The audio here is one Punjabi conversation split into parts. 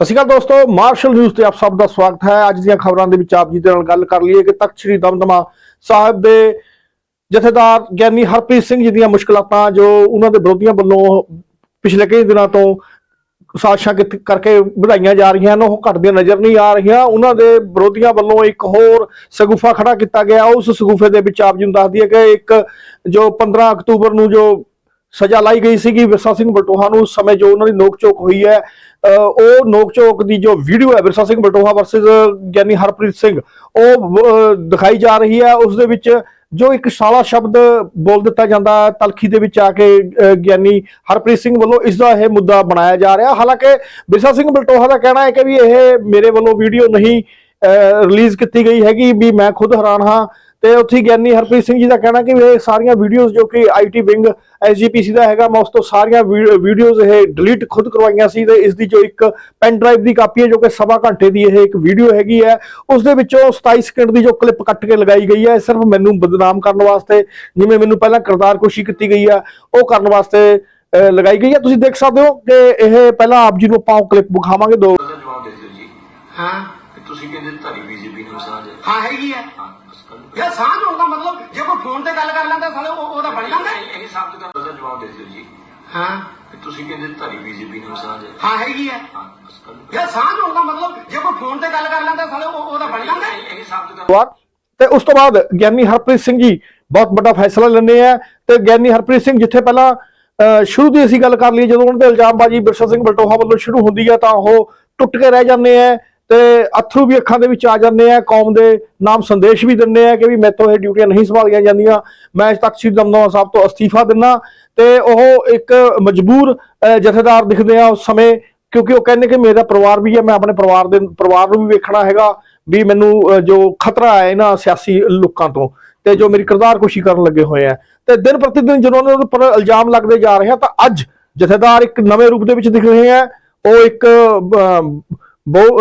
ਸਤਿ ਸ਼੍ਰੀ ਅਕਾਲ ਦੋਸਤੋ, ਮਾਰਸ਼ਲ ਨਿਊਜ਼ ਤੇ ਆਪ ਸਭ ਦਾ ਸਵਾਗਤ ਹੈ। ਅੱਜ ਦੀਆਂ ਖਬਰਾਂ ਦੇ ਵਿੱਚ ਆਪ ਜੀ ਦੇ ਨਾਲ ਗੱਲ ਕਰ ਲਈਏ ਕਿ ਤਖਤ ਸ੍ਰੀ ਦਮਦਮਾ ਸਾਹਿਬ ਦੇ ਜਥੇਦਾਰ ਗਿਆਨੀ ਹਰਪ੍ਰੀਤ ਸਿੰਘ ਜੀ ਦੀਆਂ ਮੁਸ਼ਕਲਾਤਾਂ ਜੋ ਉਹਨਾਂ ਦੇ ਵਿਰੋਧੀਆਂ ਵੱਲੋਂ ਪਿਛਲੇ ਕਈ ਦਿਨਾਂ ਤੋਂ ਸਾਜ਼ਿਸ਼ਾਂ ਕਰਕੇ ਵਧਾਈਆਂ ਜਾ ਰਹੀਆਂ ਨੇ ਉਹ ਘਟਦੀਆਂ ਨਜ਼ਰ ਨਹੀਂ ਆ ਰਹੀਆਂ। ਉਹਨਾਂ ਦੇ ਵਿਰੋਧੀਆਂ ਵੱਲੋਂ ਇੱਕ ਹੋਰ ਸਗੂਫਾ ਖੜਾ ਕੀਤਾ ਗਿਆ। ਉਸ ਸਗੂਫੇ ਦੇ ਵਿੱਚ ਆਪ ਜੀ ਨੂੰ ਦੱਸਦੀ ਹੈ ਕਿ ਇੱਕ ਜੋ 15 ਅਕਤੂਬਰ ਨੂੰ ਜੋ ਸਜ਼ਾ ਲਾਈ ਗਈ ਸੀਗੀ, ਵਿਰਸਾ ਸਿੰਘ ਬਲਟੋਹਾ ਨੂੰ, ਉਸ ਸਮੇਂ ਜੋ ਉਹਨਾਂ ਦੀ ਨੋਕ ਚੋਕ ਹੋਈ ਹੈ ਉਹ ਨੋਕ ਚੋਕ ਦੀ ਜੋ ਵੀਡੀਓ ਹੈ ਵਿਰਸਾ ਸਿੰਘ ਬਲਟੋਹਾ ਵਰਸਸ ਗਿਆਨੀ ਹਰਪ੍ਰੀਤ ਸਿੰਘ ਉਹ ਦਿਖਾਈ ਜਾ ਰਹੀ ਹੈ। ਉਸ ਦੇ ਵਿੱਚ ਜੋ ਇੱਕ ਸਾਲਾ ਸ਼ਬਦ ਬੋਲ ਦਿੱਤਾ ਜਾਂਦਾ ਹੈ ਤਲਖੀ ਦੇ ਵਿੱਚ ਆ ਕੇ ਅਹ, ਗਿਆਨੀ ਹਰਪ੍ਰੀਤ ਸਿੰਘ ਵੱਲੋਂ ਇਸ ਦਾ ਇਹ ਮੁੱਦਾ ਬਣਾਇਆ ਜਾ ਰਿਹਾ। ਹਾਲਾਂਕਿ ਵਿਰਸਾ ਸਿੰਘ ਬਲਟੋਹਾ ਦਾ ਕਹਿਣਾ ਹੈ ਕਿ ਵੀ ਇਹ ਮੇਰੇ ਵੱਲੋਂ ਵੀਡੀਓ ਨਹੀਂ ਰਿਲੀਜ਼ ਕੀਤੀ ਗਈ ਹੈਗੀ ਵੀ ਮੈਂ ਖੁਦ ਹੈਰਾਨ ਹਾਂ। ਤੇ ਉੱਥੇ ਗਿਆਨੀ ਹਰਪ੍ਰੀਤ ਸਿੰਘ ਜੀ ਦਾ ਕਹਿਣਾ ਕਿ ਇਹ ਸਾਰੀਆਂ ਵੀਡੀਓਜ਼ ਜੋ ਕਿ ਆਈਟੀ ਵਿੰਗ ਐਸਜੀਪੀਸੀ ਦਾ ਹੈਗਾ ਮੈਂ ਉਸ ਤੋਂ ਸਾਰੀਆਂ ਵੀਡੀਓਜ਼ ਇਹ ਡਿਲੀਟ ਖੁਦ ਕਰਵਾਈਆਂ ਸੀ ਤੇ ਇਸ ਦੀ ਜੋ ਇੱਕ ਪੈਨ ਡਰਾਈਵ ਦੀ ਕਾਪੀ ਹੈ ਜੋ ਕਿ ਸਵਾ ਘੰਟੇ ਦੀ ਇਹ ਇੱਕ ਵੀਡੀਓ ਹੈਗੀ ਹੈ ਉਸ ਦੇ ਵਿੱਚੋਂ 27 ਸਕਿੰਟ ਦੀ ਜੋ ਕਲਿੱਪ ਕੱਟ ਕੇ ਲਗਾਈ ਗਈ ਹੈ ਸਿਰਫ ਮੈਨੂੰ ਬਦਨਾਮ ਕਰਨ ਵਾਸਤੇ ਜਿਵੇਂ ਮੈਨੂੰ ਪਹਿਲਾਂ ਕਰਤਾਰ ਕੋਸ਼ੀ ਕੀਤੀ ਗਈ ਹੈ ਉਹ ਕਰਨ ਵਾਸਤੇ ਲਗਾਈ ਗਈ ਹੈ। ਤੁਸੀਂ ਦੇਖ ਸਕਦੇ ਹੋ ਕਿ ਇਹ ਪਹਿਲਾਂ ਆਪ ਜੀ ਨੂੰ ਆਪਾਂ ਕਲਿੱਪ ਵਿਖਾਵਾਂਗੇ ਦੋ ਉਹਦਾ ਜਵਾਬ ਦੇ ਦਿਓ ਜੀ। ਹਾਂ। ਤੁਸੀਂ ਕਹਿੰਦੇ ਧਾਰੀ ਬੀਜੇਪੀ ਨੂੰ ਸਾਂਝ ਹੈ ਹਾਂ ਹੈਗੀ ਹੈ। ਹਾਂ ਬਸ ਕਰ ਲਓ। ਯਾਰ ਸਾਂਝ ਹੋਣ ਦਾ ਮਤਲਬ ਜੇ ਕੋਈ ਫੋਨ ਤੇ ਗੱਲ ਕਰ ਲੈਂਦਾ ਸਾਲੇ ਉਹ ਉਹਦਾ ਬਣ ਜਾਂਦਾ? ਇਹ ਇਹ ਸ਼ਬਦ ਦਾ ਉਹਦਾ ਜਵਾਬ ਦੇ ਦਿਓ ਜੀ। ਹਾਂ। ਕਿ ਤੁਸੀਂ ਕਹਿੰਦੇ ਧਾਰੀ ਬੀਜੇਪੀ ਨੂੰ ਸਾਂਝ। ਹੈ ਹਾਂ ਹੈਗੀ ਹੈ ਹਾਂ ਬਸ ਕਰ ਲਓ। ਯਾਰ ਸਾਂਝ ਹੋਣ ਦਾ ਮਤਲਬ ਜੇ ਕੋਈ ਫੋਨ ਤੇ ਗੱਲ ਕਰ ਲੈਂਦਾ ਸਾਲੇ ਉਹ ਉਹਦਾ ਬਣ ਜਾਂਦਾ? ਇਹ ਇਹ ਸ਼ਬਦ ਦਾ ਤੇ ਉਸ ਤੋਂ ਬਾਅਦ ਗਿਆਨੀ ਹਰਪ੍ਰੀਤ ਸਿੰਘ ਜੀ ਬਹੁਤ ਵੱਡਾ ਫੈਸਲਾ ਲੈਂਦੇ ਆ। ਤੇ ਗਿਆਨੀ ਹਰਪ੍ਰੀਤ ਸਿੰਘ ਜਿੱਥੇ ਪਹਿਲਾਂ ਅਹ, ਸ਼ੁਰੂ ਦੀ ਅਸੀਂ ਗੱਲ ਕਰ ਲਈ ਜਦੋਂ ਉਹਨਾਂ ਤੇ ਇਲਜ਼ਾਮਬਾਜ਼ੀ ਬਿਰਸਾ ਸਿੰਘ ਬਲਟੋਹਾ ਵੱਲੋਂ ਸ਼ੁਰੂ ਹੁੰਦੀ ਹੈ ਤਾਂ ਉਹ ਟੁੱਟ ਕੇ ਰਹਿ ਜਾਂਦੇ ਆ। ਤੇ ਅਥਰੂ ਵੀ ਅੱਖਾਂ ਦੇ ਵਿੱਚ ਆ ਜਾਂਦੇ ਆ, ਕੌਮ ਦੇ ਨਾਮ ਸੰਦੇਸ਼ ਵੀ ਦਿੰਦੇ ਆ ਕਿ ਵੀ ਮੈਥੋਂ ਇਹ ਡਿਊਟੀਆਂ ਨਹੀਂ ਸੰਭਾਲੀਆਂ ਜਾਂਦੀਆਂ। ਮੈਂ ਅੱਜ ਤੱਕ ਸ੍ਰੀ ਦਮਦਮਾ ਸਾਹਿਬ ਤੋਂ ਅਸਤੀਫਾ ਦਿੰਨਾ ਤੇ ਉਹ ਇੱਕ ਮਜਬੂਰ ਜਥੇਦਾਰ ਦਿਖਦੇ ਆ ਉਸ ਸਮੇਂ, ਕਿਉਂਕਿ ਉਹ ਕਹਿੰਦੇ ਕਿ ਮੇਰਾ ਪਰਿਵਾਰ ਵੀ ਹੈ, ਮੈਂ ਆਪਣੇ ਪਰਿਵਾਰ ਦੇ, ਪਰਿਵਾਰ ਨੂੰ ਵੀ ਵੇਖਣਾ ਹੈਗਾ ਵੀ ਮੈਨੂੰ ਜੋ ਖਤਰਾ ਹੈ ਇਹਨਾਂ ਸਿਆਸੀ ਲੋਕਾਂ ਤੋਂ ਤੇ ਜੋ ਮੇਰੀ ਕਿਰਦਾਰ ਕੁਸ਼ੀ ਕਰਨ ਲੱਗੇ ਹੋਏ ਆ। ਤੇ ਦਿਨ ਪ੍ਰਤੀ ਦਿਨ ਜਦੋਂ ਉਹਨਾਂ ਦੇ ਉੱਪਰ ਇਲਜ਼ਾਮ ਲੱਗਦੇ ਜਾ ਰਹੇ ਆ, ਤਾਂ ਅੱਜ ਜਥੇਦਾਰ ਇੱਕ ਨਵੇਂ ਰੂਪ ਦੇ ਵਿੱਚ ਦਿਖ ਰਹੇ ਆ। ਉਹ ਇੱਕ ਅਹ, ਬਹੁ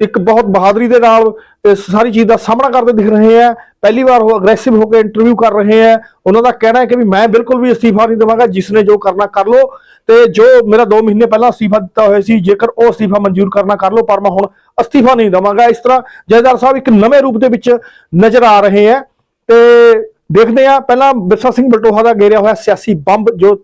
ਇੱਕ ਬਹੁਤ ਬਹਾਦਰੀ ਦੇ ਨਾਲ ਸਾਰੀ ਚੀਜ਼ ਦਾ ਸਾਹਮਣਾ ਕਰਦੇ ਦਿਖ ਰਹੇ ਆ। ਪਹਿਲੀ ਵਾਰ ਉਹ ਅਗਰੈਸਿਵ ਹੋ ਕੇ ਇੰਟਰਵਿਊ ਕਰ ਰਹੇ ਆ। ਉਹਨਾਂ ਦਾ ਕਹਿਣਾ ਹੈ ਕਿ ਵੀ ਮੈਂ ਬਿਲਕੁਲ ਵੀ ਅਸਤੀਫਾ ਨਹੀਂ ਦੇਵਾਂਗਾ ਜਿਸ ਨੇ ਜੋ ਕਰਨਾ ਕਰ ਲੋ ਤੇ ਜੋ ਮੇਰਾ 2 ਮਹੀਨੇ ਪਹਿਲਾਂ ਅਸਤੀਫਾ ਦਿੱਤਾ ਹੋਇਆ ਸੀ ਜੇਕਰ ਉਹ ਅਸਤੀਫਾ ਮਨਜ਼ੂਰ ਕਰਨਾ ਕਰ ਲੋ ਪਰ ਮੈਂ ਹੁਣ ਅਸਤੀਫਾ ਨਹੀਂ ਦੇਵਾਂਗਾ। ਇਸ ਤਰ੍ਹਾਂ ਜੈਦਾਰ ਸਾਹਿਬ ਇੱਕ ਨਵੇਂ ਰੂਪ ਦੇ ਵਿੱਚ ਨਜ਼ਰ ਆ ਰਹੇ ਆ। ਤੇ ਦੇਖਦੇ ਆ ਪਹਿਲਾਂ ਬਿਰਸਾ ਸਿੰਘ ਬਲਟੋਹਾ ਦਾ ਗੇਰਿਆ ਹੋਇਆ ਸਿਆਸੀ ਬੰਬ, ਜੋ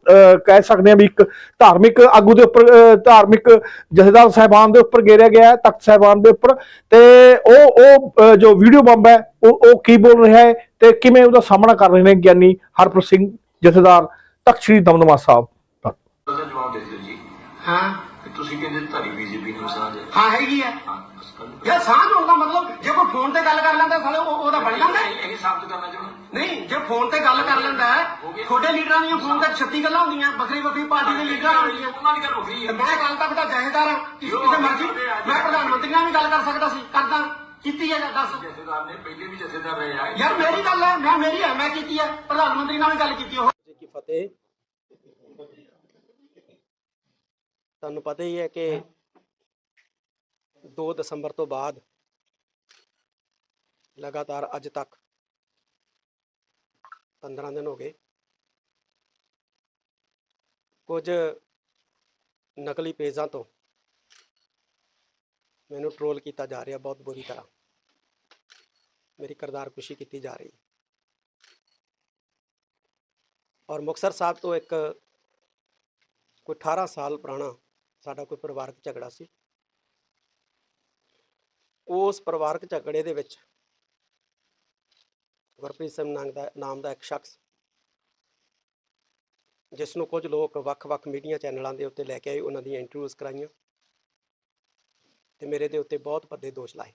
ਕਹਿ ਸਕਦੇ ਆ ਵੀ ਇੱਕ ਧਾਰਮਿਕ ਆਗੂ ਦੇ ਉੱਪਰ ਧਾਰਮਿਕ ਜਥੇਦਾਰ ਸਾਹਿਬਾਨ ਦੇ ਉੱਪਰ ਗੇਰਿਆ ਗਿਆ ਹੈ, ਤਖਤ ਸਾਹਿਬਾਨ ਦੇ ਉੱਪਰ। ਤੇ ਉਹ ਉਹ ਜੋ ਵੀਡੀਓ ਬੰਬ ਹੈ, ਉਹ ਉਹ ਕੀ ਬੋਲ ਰਿਹਾ ਹੈ ਤੇ ਕਿਵੇਂ ਉਹਦਾ ਸਾਹਮਣਾ ਕਰ ਰਹੇ ਨੇ ਗਿਆਨੀ ਹਰਪ੍ਰੀਤ ਸਿੰਘ, ਜਥੇਦਾਰ ਤਖਤ ਸ੍ਰੀ ਦਮਦਮਾ ਸਾਹਿਬ? ਜਵਾਬ ਦੇ ਦਿਓ ਜੀ ਹਾਂ। ਤੁਸੀਂ ਕਹਿੰਦੇ ਧਾਰੀ ਬੀਜੇਪੀ ਨੂੰ ਸਾਂਝ ਹਾਂ, ਹੈਗੀ ਹੈ ਹਾਂ ਸਾਂਝ ਹੋਣ ਦਾ ਮਤਲਬ ਜੇ ਕੋਈ ਫੋਨ ਤੇ ਗੱਲ ਕਰ ਲੈਂਦਾ, ਸਾਲੇ ਉਹਦਾ ਬਣ ਜਾਂਦਾ। ਇਹ ਇਹ ਕਰਨਾ ਚਾਹੁੰਦਾ ਨਹੀਂ ਜੇ ਫੋਨ ਤੇ ਗੱਲ ਕਰ ਲੈਂਦਾ ਛੋਟੇ ਲੀਡਰਾਂ ਦੀਆਂ ਫੋਨ ਤੇ 36 ਗੱਲਾਂ ਹੁੰਦੀਆਂ ਵੱਖਰੀ ਵੱਖਰੀ ਪਾਰਟੀ ਦੇ ਲੀਡਰਾਂ ਹੁੰਦੀਆਂ ਉਹਨਾਂ ਦੀ ਗੱਲ ਹੋ ਗਈ। ਤੇ ਮੈਂ ਕੱਲ ਤੱਕ ਦਾ ਜਹੇਦਾਰ ਹਾਂ ਕਿਸੇ ਕਿਸੇ ਮਰਜ਼ੀ ਮੈਂ ਪ੍ਰਧਾਨ ਮੰਤਰੀ ਨਾਲ ਵੀ ਗੱਲ ਕਰ ਸਕਦਾ ਸੀ ਕਰਦਾ ਕੀਤੀ ਹੈ ਜਾਂ ਦੱਸ। ਜਥੇਦਾਰ ਨੇ ਪਹਿਲੇ ਵੀ ਜਥੇਦਾਰ ਰਹੇ ਆ। ਯਾਰ ਮੇਰੀ ਗੱਲ ਹੈ ਮੈਂ ਮੇਰੀ ਹੈ ਮੈਂ ਕੀਤੀ ਹੈ ਪ੍ਰਧਾਨ ਮੰਤਰੀ ਨਾਲ ਵੀ ਗੱਲ ਕੀਤੀ ਉਹ। ਜੀ ਕੀ ਫਤਿਹ। ਤੁਹਾਨੂੰ ਪਤਾ ਹੀ ਹੈ ਕਿ 2 ਦਸੰਬਰ ਤੋਂ ਬਾਅਦ ਲਗਾਤਾਰ ਅੱਜ ਤੱਕ 15 ਦਿਨ ਹੋ ਗਏ। ਕੁਝ ਨਕਲੀ ਪੇਜਾਂ ਤੋਂ ਮੈਨੂੰ ਟ੍ਰੋਲ ਕੀਤਾ ਜਾ ਰਿਹਾ ਬਹੁਤ ਬੁਰੀ ਤਰ੍ਹਾਂ। ਮੇਰੀ ਕਰਦਾਰ ਕੁਸ਼ੀ ਕੀਤੀ ਜਾ ਰਹੀ। ਔਰ ਮੁਕਤਸਰ ਸਾਹਿਬ ਤੋਂ ਇੱਕ ਕੋਈ 18 ਸਾਲ ਪੁਰਾਣਾ ਸਾਡਾ ਕੋਈ ਪਰਿਵਾਰਕ ਝਗੜਾ ਸੀ। ਉਸ ਪਰਿਵਾਰਕ ਝਗੜੇ ਦੇ ਵਿੱਚ ਗੁਰਪ੍ਰੀਤ ਸਿੰਘ ਨਾਮ ਦਾ ਨਾਮ ਦਾ ਇੱਕ ਸ਼ਖਸ, ਜਿਸ ਨੂੰ ਕੁਝ ਲੋਕ ਵੱਖ-ਵੱਖ ਮੀਡੀਆ ਚੈਨਲਾਂ ਦੇ ਉੱਤੇ ਲੈ ਕੇ ਆਏ, ਉਹਨਾਂ ਦੀਆਂ ਇੰਟਰਵਿਊਜ਼ ਕਰਾਈਆਂ ਤੇ ਮੇਰੇ ਦੇ ਉੱਤੇ ਬਹੁਤ ਭੱਦੇ ਦੋਸ਼ ਲਾਏ।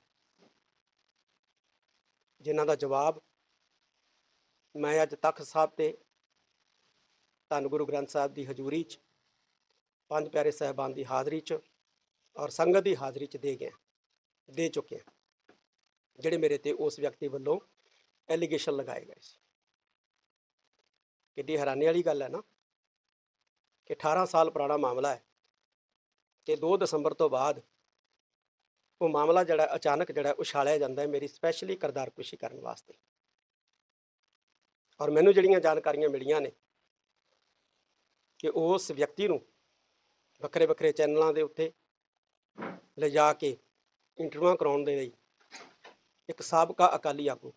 ਜਿਨ੍ਹਾਂ ਦਾ ਜਵਾਬ ਮੈਂ ਅੱਜ ਤਖਤ ਸਾਹਿਬ ਤੇ ਧੰਨ ਗੁਰੂ ਗ੍ਰੰਥ ਸਾਹਿਬ ਦੀ ਹਜ਼ੂਰੀ 'ਚ, ਪੰਜ ਪਿਆਰੇ ਸਾਹਿਬਾਨ ਦੀ ਹਾਜ਼ਰੀ 'ਚ ਔਰ ਸੰਗਤ ਦੀ ਹਾਜ਼ਰੀ 'ਚ ਦੇ ਗਿਆ, ਦੇ ਚੁੱਕਿਆ, ਜਿਹੜੇ ਮੇਰੇ ਤੇ ਉਸ ਵਿਅਕਤੀ ਵੱਲੋਂ ਐਲੀਗੇਸ਼ਨ ਲਗਾਏ ਗਏ ਸੀ। ਕਿੱਡੀ ਹੈਰਾਨੀ ਵਾਲੀ ਗੱਲ ਹੈ ਨਾ ਕਿ 18 ਸਾਲ ਪੁਰਾਣਾ ਮਾਮਲਾ ਹੈ ਕਿ 2 ਦਸੰਬਰ ਤੋਂ ਬਾਅਦ ਉਹ ਮਾਮਲਾ ਜਿਹੜਾ ਅਚਾਨਕ ਜਿਹੜਾ ਉਛਾਲਿਆ ਜਾਂਦਾ ਹੈ ਮੇਰੀ ਸਪੈਸ਼ਲੀ ਕਰਦਾਰ ਕੁਸ਼ੀ ਕਰਨ ਵਾਸਤੇ। ਔਰ ਮੈਨੂੰ ਜਿਹੜੀਆਂ ਜਾਣਕਾਰੀਆਂ ਮਿਲੀਆਂ ਨੇ ਕਿ ਉਸ ਵਿਅਕਤੀ ਨੂੰ ਵੱਖਰੇ ਵੱਖਰੇ ਚੈਨਲਾਂ ਦੇ ਉੱਤੇ ਲਿਜਾ ਕੇ ਇੰਟਰਵਿਊ ਕਰਾਉਣ ਦੇ ਲਈ ਇੱਕ ਸਾਬਕਾ ਅਕਾਲੀ ਆਗੂ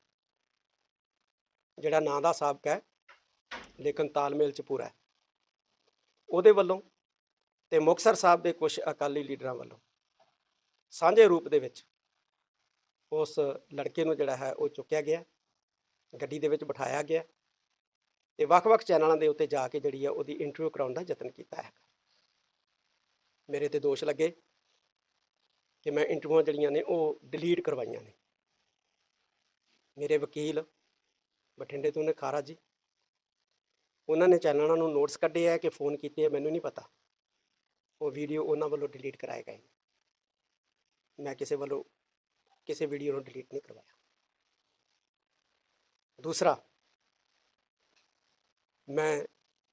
ਜਿਹੜਾ ਨਾਂ ਦਾ ਸਾਬਕਾ ਹੈ, ਲੇਕਿਨ ਤਾਲਮੇਲ ਚ ਪੂਰਾ ਹੈ। ਉਹਦੇ ਵੱਲੋਂ ਤੇ ਮੁਕਤਸਰ ਸਾਹਿਬ ਦੇ ਕੁਝ ਅਕਾਲੀ ਲੀਡਰਾਂ ਵੱਲੋਂ ਸਾਂਝੇ ਰੂਪ ਦੇ ਵਿੱਚ ਉਸ ਲੜਕੇ ਨੂੰ ਜਿਹੜਾ ਹੈ ਉਹ ਚੁੱਕਿਆ ਗਿਆ ਗੱਡੀ ਦੇ ਵਿੱਚ ਬਿਠਾਇਆ ਗਿਆ ਤੇ ਵੱਖ-ਵੱਖ ਚੈਨਲਾਂ ਦੇ ਉੱਤੇ ਜਾ ਕੇ ਜਿਹੜੀ ਹੈ ਉਹਦੀ ਇੰਟਰਵਿਊ ਕਰਾਉਣ ਦਾ ਯਤਨ ਕੀਤਾ ਹੈ। ਮੇਰੇ ਤੇ ਦੋਸ਼ ਲੱਗੇ ਕਿ ਮੈਂ ਇੰਟਰਵਿਊਆਂ ਜਿਹੜੀਆਂ ਨੇ ਉਹ ਡਿਲੀਟ ਕਰਵਾਈਆਂ ਨੇ। ਮੇਰੇ ਵਕੀਲ ਬਠਿੰਡੇ ਤੋਂ ਨੇ ਖਾਰਾ ਜੀ। ਉਹਨਾਂ ਨੇ ਚੈਨਲਾਂ ਨੂੰ ਨੋਟਸ ਕੱਢੇ ਆ ਕਿ ਫੋਨ ਕੀਤੇ ਆ, ਮੈਨੂੰ ਨਹੀਂ ਪਤਾ। ਉਹ ਵੀਡੀਓ ਉਹਨਾਂ ਵੱਲੋਂ ਡਿਲੀਟ ਕਰਾਏ ਗਏ ਨੇ। ਮੈਂ ਕਿਸੇ ਵੱਲੋਂ ਕਿਸੇ ਵੀਡੀਓ ਨੂੰ ਡਿਲੀਟ ਨਹੀਂ ਕਰਵਾਇਆ। ਦੂਸਰਾ, ਮੈਂ